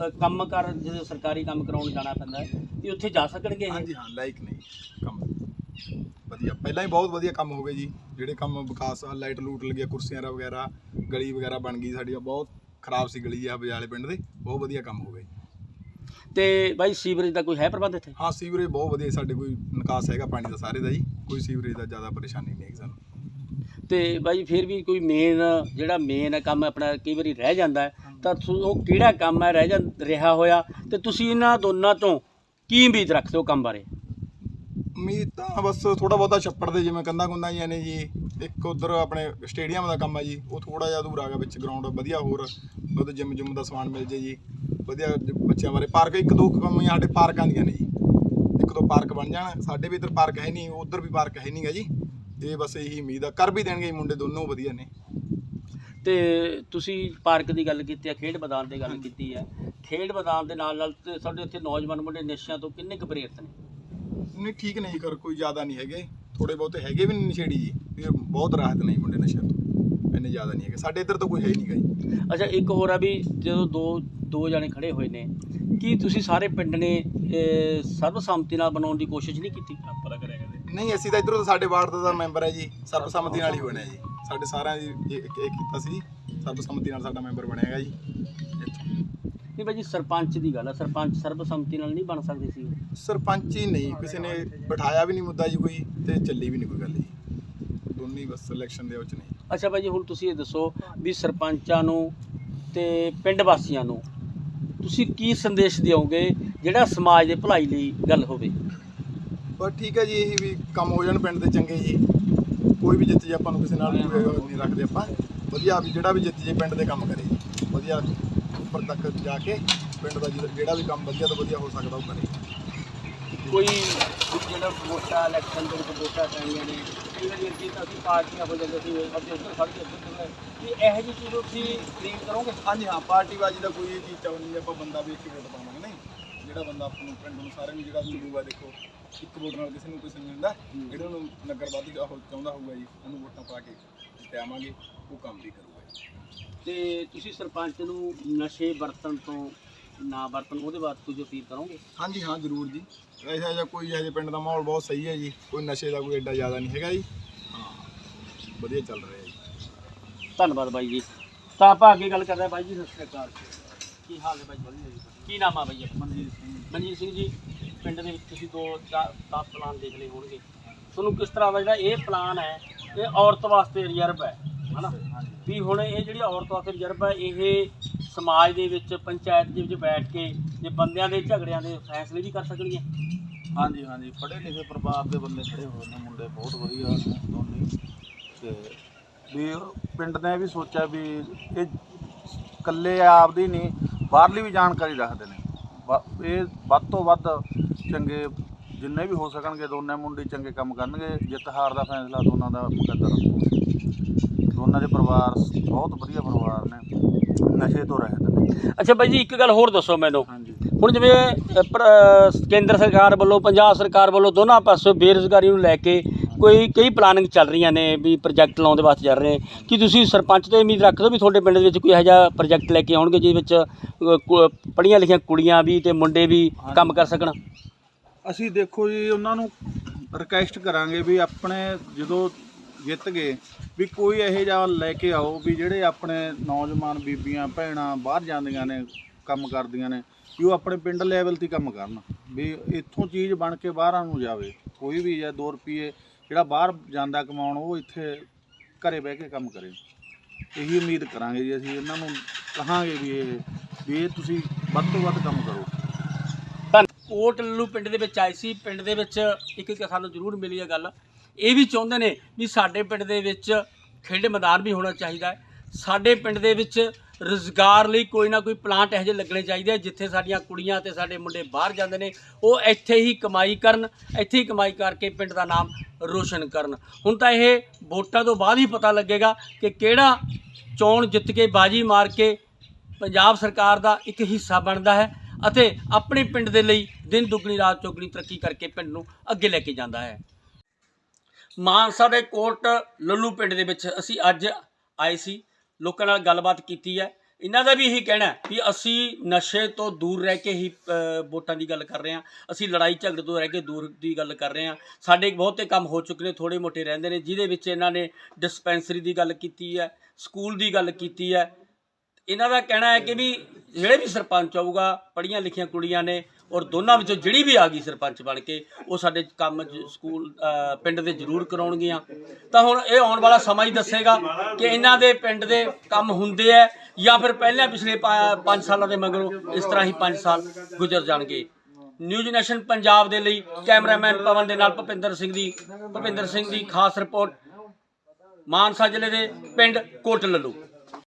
ਅ, ਕੰਮ ਕਰ ਜਦੋਂ ਸਰਕਾਰੀ ਕੰਮ ਕਰਾਉਣ ਜਾਣਾ ਪੈਂਦਾ ਹੈ ਵੀ ਉੱਥੇ ਜਾ ਸਕਣਗੇ ਇਹ? ਹਾਂਜੀ ਹਾਂ ਲਾਈਕ ਨਹੀਂ ਕੰਮ। ਵਧੀਆ। ਪਹਿਲਾਂ ਹੀ ਬਹੁਤ ਵਧੀਆ ਕੰਮ ਹੋ ਗਏ ਜੀ। ਜਿਹੜੇ ਕੰਮ ਵਿਕਾਸ ਆ ਲਾਈਟ ਲੂਟ ਲੱਗਿਆ ਕੁਰਸੀਆਂ ਰਾ ਵਗੈਰਾ ਗਲੀ ਵਗੈਰਾ ਬਣ ਗਈ ਸਾਡੀ ਬਹੁਤ ਖਰਾਬ ਸੀ ਗਲੀ ਆ ਬਜਾਲੇ ਪਿੰਡ ਦੇ। ਬਹੁਤ ਵਧੀਆ ਕੰਮ ਹੋ ਗਏ। ਤੇ ਬਾਈ ਸੀਵਰੇਜ ਦਾ ਕੋਈ ਹੈ ਪ੍ਰਬੰਧ ਇੱਥੇ? ਹਾਂ ਸੀਵਰੇਜ ਬਹੁਤ ਵਧੀਆ ਸਾਡੇ ਕੋਈ ਨਿਕਾਸ ਹੈਗਾ ਪਾਣੀ ਦਾ ਸਾਰੇ ਦਾ ਜੀ। ਕੋਈ ਸੀਵਰੇਜ ਦਾ ਜ਼ਿਆਦਾ ਪਰੇਸ਼ਾਨੀ ਨਹੀਂ ਹੈਗੀ ਸਾਨੂੰ। ਤੇ ਬਾਈ ਫਿਰ ਵੀ ਕੋਈ ਮੇਨ ਜਿਹੜਾ ਮੇਨ ਕੰਮ ਆਪਣਾ ਕਈ ਵਾਰੀ ਰਹਿ ਜਾਂਦਾ ਤੁ- ਉਹ ਕਿਹੜਾ ਕੰਮ ਹੈ? ਰਹਿ ਜਾਂ ਰਿਹਾ ਹੋਇਆ। ਤੇ ਤੁਸੀਂ ਇਹਨਾਂ ਦੋਨਾਂ ਤੋਂ ਕੀ ਉਮੀਦ ਰੱਖਦੇ ਹੋ ਕੰਮ ਬਾਰੇ? ਉਮੀਦ ਤਾਂ ਬਸ ਥੋੜਾ ਬਹੁਤਾ ਛੱਪੜ ਦੇ ਜਿਵੇਂ ਕੰਧਾਂ ਕੁੰਧਾਂ ਹੀ ਨੇ ਜੀ। ਇੱਕ ਉਧਰ ਆਪਣੇ ਸਟੇਡੀਅਮ ਦਾ ਕੰਮ ਆ ਜੀ ਉਹ ਥੋੜਾ ਜਿਹਾ ਅਧੂਰਾ ਹੈਗਾ ਵਿੱਚ ਗਰਾਊਂਡ ਵਧੀਆ ਹੋਰ ਉਹਦੇ ਜਿਮ ਜਿਮ ਦਾ ਸਮਾਨ ਮਿਲ ਜੇ ਜੀ। ਵਧੀਆ ਜ- ਬੱਚਿਆਂ ਬਾਰੇ ਪਾਰਕ ਇੱਕ ਦੋ ਕੰਮ ਹੀ ਸਾਡੇ ਪਾਰਕਾਂ ਦੀਆਂ ਨੇ ਜੀ। ਇੱਕ ਦੋ ਪਾਰਕ ਬਣ ਜਾਣ ਸਾਡੇ ਵੀ ਇੱਧਰ ਪਾਰਕ ਹੈ ਨਹੀਂ ਉਧਰ ਵੀ ਪਾਰਕ ਹੈ ਨਹੀਂਗਾ ਜੀ। ਇਹ ਬਸ ਇਹੀ ਉਮੀਦ ਆ ਕਰ ਵੀ ਦੇਣਗੇ ਜੀ ਮੁੰਡੇ ਦੋਨੋਂ ਵਧੀਆ ਨੇ। ਤੇ ਤੁਸੀਂ ਪਾਰਕ ਦੀ ਗੱਲ ਕੀਤੀ ਹੈ ਖੇਡ ਮੈਦਾਨ ਦੀ ਗੱਲ ਕੀਤੀ ਹੈ ਖੇਡ ਮੈਦਾਨ ਦੇ ਨਾਲ ਨਾਲ ਸਾਡੇ ਇੱਥੇ ਨੌਜਵਾਨ ਮੁੰਡੇ ਨਸ਼ਿਆਂ ਤੋਂ ਕਿੰਨੇ ਕੁ ਪ੍ਰੇਰਿਤ ਨੇ? ਨਹੀਂ ਠੀਕ ਨਹੀਂ ਕਰ ਕੋਈ ਜ਼ਿਆਦਾ ਨਹੀਂ ਹੈਗੇ। ਥੋੜੇ ਬਹੁਤੇ ਹੈਗੇ ਵੀ ਨਹੀਂ ਨਸ਼ੇੜੀ ਜੀ। ਇਹ ਬਹੁਤ ਰਾਹਤ ਨਹੀਂ ਮੁੰਡੇ ਨਸ਼ਿਆਂ ਤੋਂ। ਇੰਨੇ ਜ਼ਿਆਦਾ ਨਹੀਂ ਹੈਗੇ। ਸਾਡੇ ਇੱਧਰ ਤਾਂ ਕੋਈ ਹੈ ਹੀ ਨਹੀਂਗਾ ਜੀ। ਅੱਛਾ ਇੱਕ ਹੋਰ ਆ ਵੀ ਜਦੋਂ ਦੋ ਦੋ ਜਾਣੇ ਖੜੇ ਹੋਏ ਨੇ ਕੀ ਤੁਸੀਂ ਸਾਰੇ ਪਿੰਡ ਨੇ ਇਹ, ਸਰਬਸੰਮਤੀ ਨਾਲ ਬਣਾਉਣ ਦੀ ਕੋਸ਼ਿਸ਼ ਨਹੀਂ ਕੀਤੀ? ਨਹੀਂ ਅਸੀਂ ਤਾਂ ਇਧਰੋਂ ਤਾਂ ਸਾਡੇ ਵਾਰਡ ਦਾ ਮੈਂਬਰ ਹੈ ਜੀ। ਸਰਬਸੰਮਤੀ ਨਾਲ ਹੀ ਬਣਿਆ ਜੀ। ਸਾਡੇ ਸਾਰਿਆਂ ਦੀ ਇਹ ਇੱਕ ਕੀਤਾ ਸੀ ਸਰਬਸੰਮਤੀ ਨਾਲ ਸਾਡਾ ਮੈਂਬਰ ਬਣਿਆ ਹੈਗਾ ਜੀ। ਇੱਥੋਂ। ਨਹੀਂ ਬਾਈ ਜੀ ਸਰਪੰਚ ਦੀ ਗੱਲ ਹੈ ਸਰਪੰਚ ਸਰਬਸੰਮਤੀ ਨਾਲ ਨਹੀਂ ਬਣ ਸਕਦੇ ਸੀ ਸਰਪੰਚ ਹੀ ਨਹੀਂ ਕਿਸੇ ਨੇ ਬਿਠਾਇਆ ਵੀ ਨਹੀਂ ਮੁੱਦਾ ਜੀ ਕੋਈ ਤੇ ਚੱਲੀ ਵੀ ਨਹੀਂ ਕੋਈ ਗੱਲ ਜੀ। ਦੋਨੇ ਬਸ ਇਲੈਕਸ਼ਨ ਦੇ ਵਿੱਚ ਨਹੀਂ ਅੱਛਾ ਬਾਈ ਜੀ ਹੁਣ ਤੁਸੀਂ ਇਹ ਦੱਸੋ ਵੀ ਸਰਪੰਚਾਂ ਨੂੰ ਤੇ ਪਿੰਡ ਵਾਸੀਆਂ ਨੂੰ ਤੁਸੀਂ ਕੀ ਸੰਦੇਸ਼ ਦਿਓਗੇ ਜਿਹੜਾ ਸਮਾਜ ਦੇ ਭਲਾਈ ਲਈ ਗੱਲ ਹੋਵੇ? ਪਰ ਠੀਕ ਹੈ ਜੀ ਇਹ ਵੀ ਕੰਮ ਹੋ ਜਾਣ ਪਿੰਡ ਦੇ ਚੰਗੇ ਜੀ। ਕੋਈ ਵੀ ਜਿੱਤ ਜੇ ਆਪਾਂ ਨੂੰ ਕਿਸੇ ਨਾਲ ਨਹੀਂ ਰੱਖਦੇ ਆਪਾਂ। ਵਧੀਆ ਵੀ ਜਿਹੜਾ ਵੀ ਜਿੱਤ ਜੇ ਪਿੰਡ ਦੇ ਕੰਮ ਕਰੇ। ਵਧੀਆ ਉੱਪਰ ਤੱਕ ਜਾ ਕੇ ਪਿੰਡ ਦਾ ਜਿਹੜਾ- ਜਿਹੜਾ ਵੀ ਕੰਮ ਵਧੀਆ ਤੋਂ ਵਧੀਆ ਹੋ ਸਕਦਾ ਉਹ ਕਰੇ। ਕੋਈ ਜਿਹੜਾ ਵੋਟਾਂ ਇਲੈਕਸ਼ਨ ਦੇ ਵਿੱਚ ਵੋਟਾਂ ਪੈਣੀਆਂ ਨੇ ਕਈ ਵਾਰੀ ਅੱਗੇ ਤਾਂ ਅਸੀਂ ਪਾਰਟੀਆਂ ਹੋ ਜਾਂਦੇ ਸੀ ਅੱਗੇ ਉੱਧਰ ਫੜ ਕੇ ਉੱਧਰ ਤੁਰਨਾ। ਵੀ ਇਹੋ ਜਿਹੀ ਚੀਜ਼ ਤੁਸੀਂ ਟ੍ਰੀਟ ਕਰੋਗੇ? ਹਾਂਜੀ ਹਾਂ ਪਾਰਟੀਬਾਜ਼ੀ ਦਾ ਕੋਈ ਇਹ ਚੀਜ਼ ਚਾਹੁੰਦੀ ਨਹੀਂ ਆਪਾਂ ਬੰਦਾ ਵੇਖ ਕੇ ਵੋਟ ਪਾਵਾਂਗੇ ਨਹੀਂ। ਜਿਹੜਾ ਬੰਦਾ ਆਪਾਂ ਨੂੰ ਪਿੰਡ ਨੂੰ ਸਾਰਿਆਂ ਨੂੰ ਜਿਹੜਾ ਮਿਲੂਗਾ ਦੇਖੋ ਇੱਕ ਵੋਟ ਨਾਲ ਕਿਸੇ ਨੂੰ ਕੁਝ ਨਹੀਂ ਮਿਲਦਾ ਜਿਹੜੇ ਨੂੰ ਨਗਰ ਵਾਦੀ ਚਾਹੁੰਦਾ ਹੋਊਗਾ ਜੀ ਉਹਨੂੰ ਵੋਟਾਂ ਪਾ ਕੇ ਜਿਤਾਵਾਂਗੇ ਉਹ ਕੰਮ ਵੀ ਕਰੂਗਾ ਜੀ। ਤੇ ਤੁਸੀਂ ਸਰਪੰਚ ਨੂੰ ਨਸ਼ੇ ਵਰਤਣ ਤੋਂ ਨਾ ਵਰਤਣ ਉਹਦੇ ਬਾਅਦ ਕੁਝ ਅਪੀਲ ਕਰੋਗੇ? ਹਾਂਜੀ ਹਾਂ ਜ਼ਰੂਰ ਜੀ। ਐਸਾ ਜਿਹਾ ਕੋਈ ਇਹੋ ਜਿਹੇ ਪਿੰਡ ਦਾ ਮਾਹੌਲ ਬਹੁਤ ਸਹੀ ਹੈ ਜੀ। ਕੋਈ ਨਸ਼ੇ ਦਾ ਕੋਈ ਐਡਾ ਜ਼ਿਆਦਾ ਨਹੀਂ ਹੈਗਾ ਜੀ। ਹਾਂ ਵਧੀਆ ਚੱਲ ਰਿਹਾ ਜੀ। ਧੰਨਵਾਦ ਬਾਈ ਜੀ। ਤਾਂ ਆਪਾਂ ਅੱਗੇ ਗੱਲ ਕਰਦੇ ਹਾਂ ਬਾਈ ਜੀ ਸਤਿ ਸ਼੍ਰੀ ਅਕਾਲ ਕੀ ਹਾਲ ਹੈ ਬਾਈ ਜੀ? ਕੀ ਨਾਮ ਆ ਬਾਈ ਮਨਜੀਤ ਸਿੰਘ ਮਨਜੀਤ ਸਿੰਘ ਜੀ ਪਿੰਡ ਦੇ ਵਿੱਚ ਤੁਸੀਂ ਦੋ 10 ਪਲਾਨ ਦੇਖ ਲਏ ਹੋਣਗੇ। ਤੁਹਾਨੂੰ ਕਿਸ ਤਰ੍ਹਾਂ ਦਾ ਜਿਹੜਾ ਇਹ ਪਲਾਨ ਹੈ ਇਹ ਔਰਤ ਵਾਸਤੇ ਰਿਜ਼ਰਵ ਹੈ ਹਨਾ? ਵੀ ਹੁਣ ਇਹ ਜਿਹੜੀ ਔਰਤ ਵਾਸਤੇ ਰਿਜ਼ਰਵ ਹੈ, ਇਹ ਸਮਾਜ ਦੇ ਵਿੱਚ, ਪੰਚਾਇਤ ਦੇ ਵਿੱਚ ਬੈਠ ਕੇ ਜੇ ਬੰਦਿਆਂ ਦੇ ਝਗੜਿਆਂ ਦੇ ਫੈਸਲੇ ਵੀ ਕਰ ਸਕਣਗੀਆਂ। ਹਾਂਜੀ ਹਾਂਜੀ। ਪੜ੍ਹੇ ਲਿਖੇ ਪਰਿਵਾਰ ਦੇ ਬੰਦੇ ਖੜੇ ਹੋਏ ਨੇ, ਮੁੰਡੇ ਬਹੁਤ ਵਧੀਆ ਨੇ, ਦੋਨੇ। ਤੇ ਵੀ ਪਿੰਡ ਨੇ ਵੀ ਸੋਚਿਆ ਵੀ ਇਹ ਇਕੱਲੇ ਆਪਦੀ ਨਹੀਂ, ਬਾਹਰਲੀ ਵੀ ਜਾਣਕਾਰੀ ਰੱਖਦੇ ਨੇ। ਵਾ- ਇਹ ਵੱਧ ਤੋਂ ਵੱਧ ਚੰਗੇ ਜਿੰਨੇ ਵੀ ਹੋ ਸਕਣਗੇ, ਦੋਨੇ ਮੁੰਡੇ ਚੰਗੇ ਕੰਮ ਕਰਨਗੇ, ਜਿੱਤ ਹਾਰ ਦਾ ਫੈਸਲਾ ਦੋਨਾਂ ਦਾ ਮੁਕੱਦਰ ਦੋਨਾਂ ਦੇ ਪਰਿਵਾਰ ਬਹੁਤ ਵਧੀਆ ਪਰਿਵਾਰ ਨੇ। ਨਸ਼ੇ ਤੋਂ ਰਹਿਤ ਨੇ। ਅੱਛਾ ਬਾਈ ਜੀ ਇੱਕ ਗੱਲ ਹੋਰ ਦੱਸੋ ਮੈਨੂੰ। ਹੁਣ ਜਿਵੇਂ ਅ, ਕੇਂਦਰ ਸਰਕਾਰ ਵੱਲੋਂ ਪੰਜਾਬ ਸਰਕਾਰ ਵੱਲੋਂ ਦੋਨਾਂ ਪਾਸੋਂ ਬੇਰੁਜ਼ਗਾਰੀ ਨੂੰ ਲੈ ਕੇ ਕੋਈ ਕਈ ਪਲਾਨਿੰਗ ਚੱਲ ਰਹੀਆਂ ਨੇ ਵੀ ਪ੍ਰੋਜੈਕਟ ਲਾਉਣ ਦੇ ਵਾਸਤੇ ਚੱਲ ਰਹੇ ਨੇ। ਕੀ ਤੁਸੀਂ ਸਰਪੰਚ ਤੋਂ ਉਮੀਦ ਰੱਖਦੇ ਹੋ ਵੀ ਤੁਹਾਡੇ ਪਿੰਡ ਦੇ ਵਿੱਚ ਕੋਈ ਇਹੋ ਜਿਹਾ ਪ੍ਰੋਜੈਕਟ ਲੈ ਕੇ ਆਉਣਗੇ ਜਿਹਦੇ ਵਿੱਚ ਪੜ੍ਹੀਆਂ ਲਿਖੀਆਂ ਕੁੜੀਆਂ ਵੀ ਤੇ ਮੁੰਡੇ ਵੀ ਕੰਮ ਕਰ ਸਕਣ? ਅਸੀਂ ਦੇਖੋ ਜੀ ਉਹਨਾਂ ਨੂੰ ਰਿਕਵੈਸਟ ਕਰਾਂਗੇ ਵੀ ਆਪਣੇ ਜਦੋਂ ਜਿੱਤ ਗਏ। ਵੀ ਕੋਈ ਇਹੋ ਜਿਹਾ ਲੈ ਕੇ ਆਓ ਵੀ ਜਿਹੜੇ ਆਪਣੇ ਨੌਜਵਾਨ ਬੀਬੀਆਂ, ਭੈਣਾਂ ਬਾਹਰ ਜਾਂਦੀਆਂ ਨੇ, ਕੰਮ ਕਰਦੀਆਂ ਨੇ, ਵੀ ਉਹ ਆਪਣੇ ਪਿੰਡ ਲੈਵਲ ਤੇ ਕੰਮ ਕਰਨ। ਵੀ ਇੱਥੋਂ ਚੀਜ਼ ਬਣ ਕੇ ਬਾਹਰਾਂ ਨੂੰ ਜਾਵੇ। ਕੋਈ ਵੀ ਜਾਂ 2 ਰੁਪਏ ਜਿਹੜਾ ਬਾਹਰ ਜਾਂਦਾ ਕਮਾਉਣ, ਉਹ ਇੱਥੇ ਘਰੇ ਬਹਿ ਕੇ ਕੰਮ ਕਰੇ। ਇਹੀ ਉਮੀਦ ਕਰਾਂਗੇ ਜੀ ਅਸੀਂ, ਇਹਨਾਂ ਨੂੰ ਕਹਾਂਗੇ ਵੀ ਇਹ ਵੀ ਇਹ ਤੁਸੀਂ ਵੱਧ ਤੋਂ ਵੱਧ ਕੰਮ ਕਰੋ। ਕੋਟ ਲੱਲੂ ਪਿੰਡ ਦੇ ਵਿੱਚ ਆਏ ਸੀ। ਪਿੰਡ ਦੇ ਵਿੱਚ ਇੱਕ ਇੱਕ ਸਾਨੂੰ ਜ਼ਰੂਰ ਮਿਲੀ ਹੈ ਗੱਲ। ਇਹ ਵੀ ਚਾਹੁੰਦੇ ਨੇ ਵੀ ਸਾਡੇ ਪਿੰਡ ਦੇ ਵਿੱਚ ਖੇਡ ਮੈਦਾਨ ਵੀ ਹੋਣਾ ਚਾਹੀਦਾ ਹੈ। ਸਾਡੇ ਪਿੰਡ ਦੇ ਵਿੱਚ ਰੁਜ਼ਗਾਰ ਲਈ ਕੋਈ ਨਾ ਕੋਈ ਪਲਾਂਟ ਇਹੋ ਜਿਹੇ ਲੱਗਣੇ ਚਾਹੀਦੇ ਆ, ਜਿੱਥੇ ਸਾਡੀਆਂ ਕੁੜੀਆਂ ਤੇ ਸਾਡੇ ਮੁੰਡੇ ਬਾਹਰ ਜਾਂਦੇ ਨੇ। ਉਹ ਇੱਥੇ ਹੀ ਕਮਾਈ ਕਰਨ, ਇੱਥੇ ਹੀ ਕਮਾਈ ਕਰਕੇ ਪਿੰਡ ਦਾ ਨਾਮ ਰੋਸ਼ਨ ਕਰਨ। ਹੁਣ ਤਾਂ ਇਹ ਵੋਟਾਂ ਤੋਂ ਬਾਅਦ ਹੀ ਪਤਾ ਲੱਗੇਗਾ ਕਿ ਕਿਹੜਾ ਚੋਣ ਜਿੱਤ ਕੇ ਬਾਜੀ ਮਾਰ ਕੇ ਪੰਜਾਬ ਸਰਕਾਰ ਦਾ ਇੱਕ ਹਿੱਸਾ ਬਣਦਾ ਹੈ ਅਤੇ ਆਪਣੇ ਪਿੰਡ ਦੇ ਲਈ ਦਿਨ ਦੁੱਗਣੀ ਰਾਤ ਚੌਗਣੀ ਤਰੱਕੀ ਕਰਕੇ ਪਿੰਡ ਨੂੰ ਅੱਗੇ ਲੈ ਕੇ ਜਾਂਦਾ ਹੈ। ਮਾਨਸਾ ਦੇ ਕੋਟ ਲੱਲੂ ਪਿੰਡ ਦੇ ਵਿੱਚ ਅਸੀਂ ਅੱਜ ਆਏ ਸੀ। ਲੋਕਾਂ ਨਾਲ ਗੱਲਬਾਤ ਕੀਤੀ ਹੈ। ਇਹਨਾਂ ਦਾ ਵੀ ਇਹੀ ਕਹਿਣਾ ਵੀ ਅਸੀਂ ਨਸ਼ੇ ਤੋਂ ਦੂਰ ਰਹਿ ਕੇ ਹੀ ਵੋਟਾਂ ਦੀ ਗੱਲ ਕਰ ਰਹੇ ਹਾਂ। ਅਸੀਂ ਲੜਾਈ ਝਗੜੇ ਤੋਂ ਰਹਿ ਕੇ ਦੂਰ ਦੀ ਗੱਲ ਕਰ ਰਹੇ ਹਾਂ। ਸਾਡੇ ਬਹੁਤੇ ਕੰਮ ਹੋ ਚੁੱਕੇ ਨੇ ਥੋੜੇ ਮੋਟੇ ਰਹਿੰਦੇ ਨੇ, ਜਿਹਦੇ ਵਿੱਚ ਇਹਨਾਂ ਨੇ ਡਿਸਪੈਂਸਰੀ ਦੀ ਗੱਲ ਕੀਤੀ ਹੈ, ਸਕੂਲ ਦੀ ਗੱਲ ਕੀਤੀ ਹੈ। ਇਹਨਾਂ ਦਾ ਕਹਿਣਾ ਹੈ ਕਿ ਵੀ ਜਿਹੜੇ ਵੀ ਸਰਪੰਚ ਆਊਗਾ, ਪੜ੍ਹੀਆਂ ਲਿਖੀਆਂ ਕੁੜੀਆਂ ਨੇ ਔਰ ਦੋਨਾਂ ਵਿੱਚੋਂ ਜਿਹੜੀ ਵੀ ਆ ਗਈ ਸਰਪੰਚ ਬਣ ਕੇ, ਉਹ ਸਾਡੇ ਕੰਮ ਸਕੂਲ ਪਿੰਡ ਦੇ ਜ਼ਰੂਰ ਕਰਾਉਣਗੀਆਂ। ਤਾਂ ਹੁਣ ਇਹ ਆਉਣ ਵਾਲਾ ਸਮਾਂ ਹੀ ਦੱਸੇਗਾ ਕਿ ਇਹਨਾਂ ਦੇ ਪਿੰਡ ਦੇ ਕੰਮ ਹੁੰਦੇ ਆ ਜਾਂ ਫਿਰ ਪਹਿਲਾਂ ਪਿਛਲੇ 5 ਸਾਲਾਂ ਦੇ ਮਗਰੋਂ ਇਸ ਤਰ੍ਹਾਂ ਹੀ 5 ਸਾਲ ਗੁਜ਼ਰ ਜਾਣਗੇ। ਨਿਊਜ਼ ਨੈਸ਼ਨ ਪੰਜਾਬ ਦੇ ਲਈ ਕੈਮਰਾਮੈਨ ਪਵਨ ਦੇ ਨਾਲ ਭੁਪਿੰਦਰ ਸਿੰਘ ਦੀ, ਭੁਪਿੰਦਰ ਸਿੰਘ ਦੀ ਖਾਸ ਰਿਪੋਰਟ। ਮਾਨਸਾ ਜ਼ਿਲ੍ਹੇ ਦੇ ਪਿੰਡ ਕੋਟ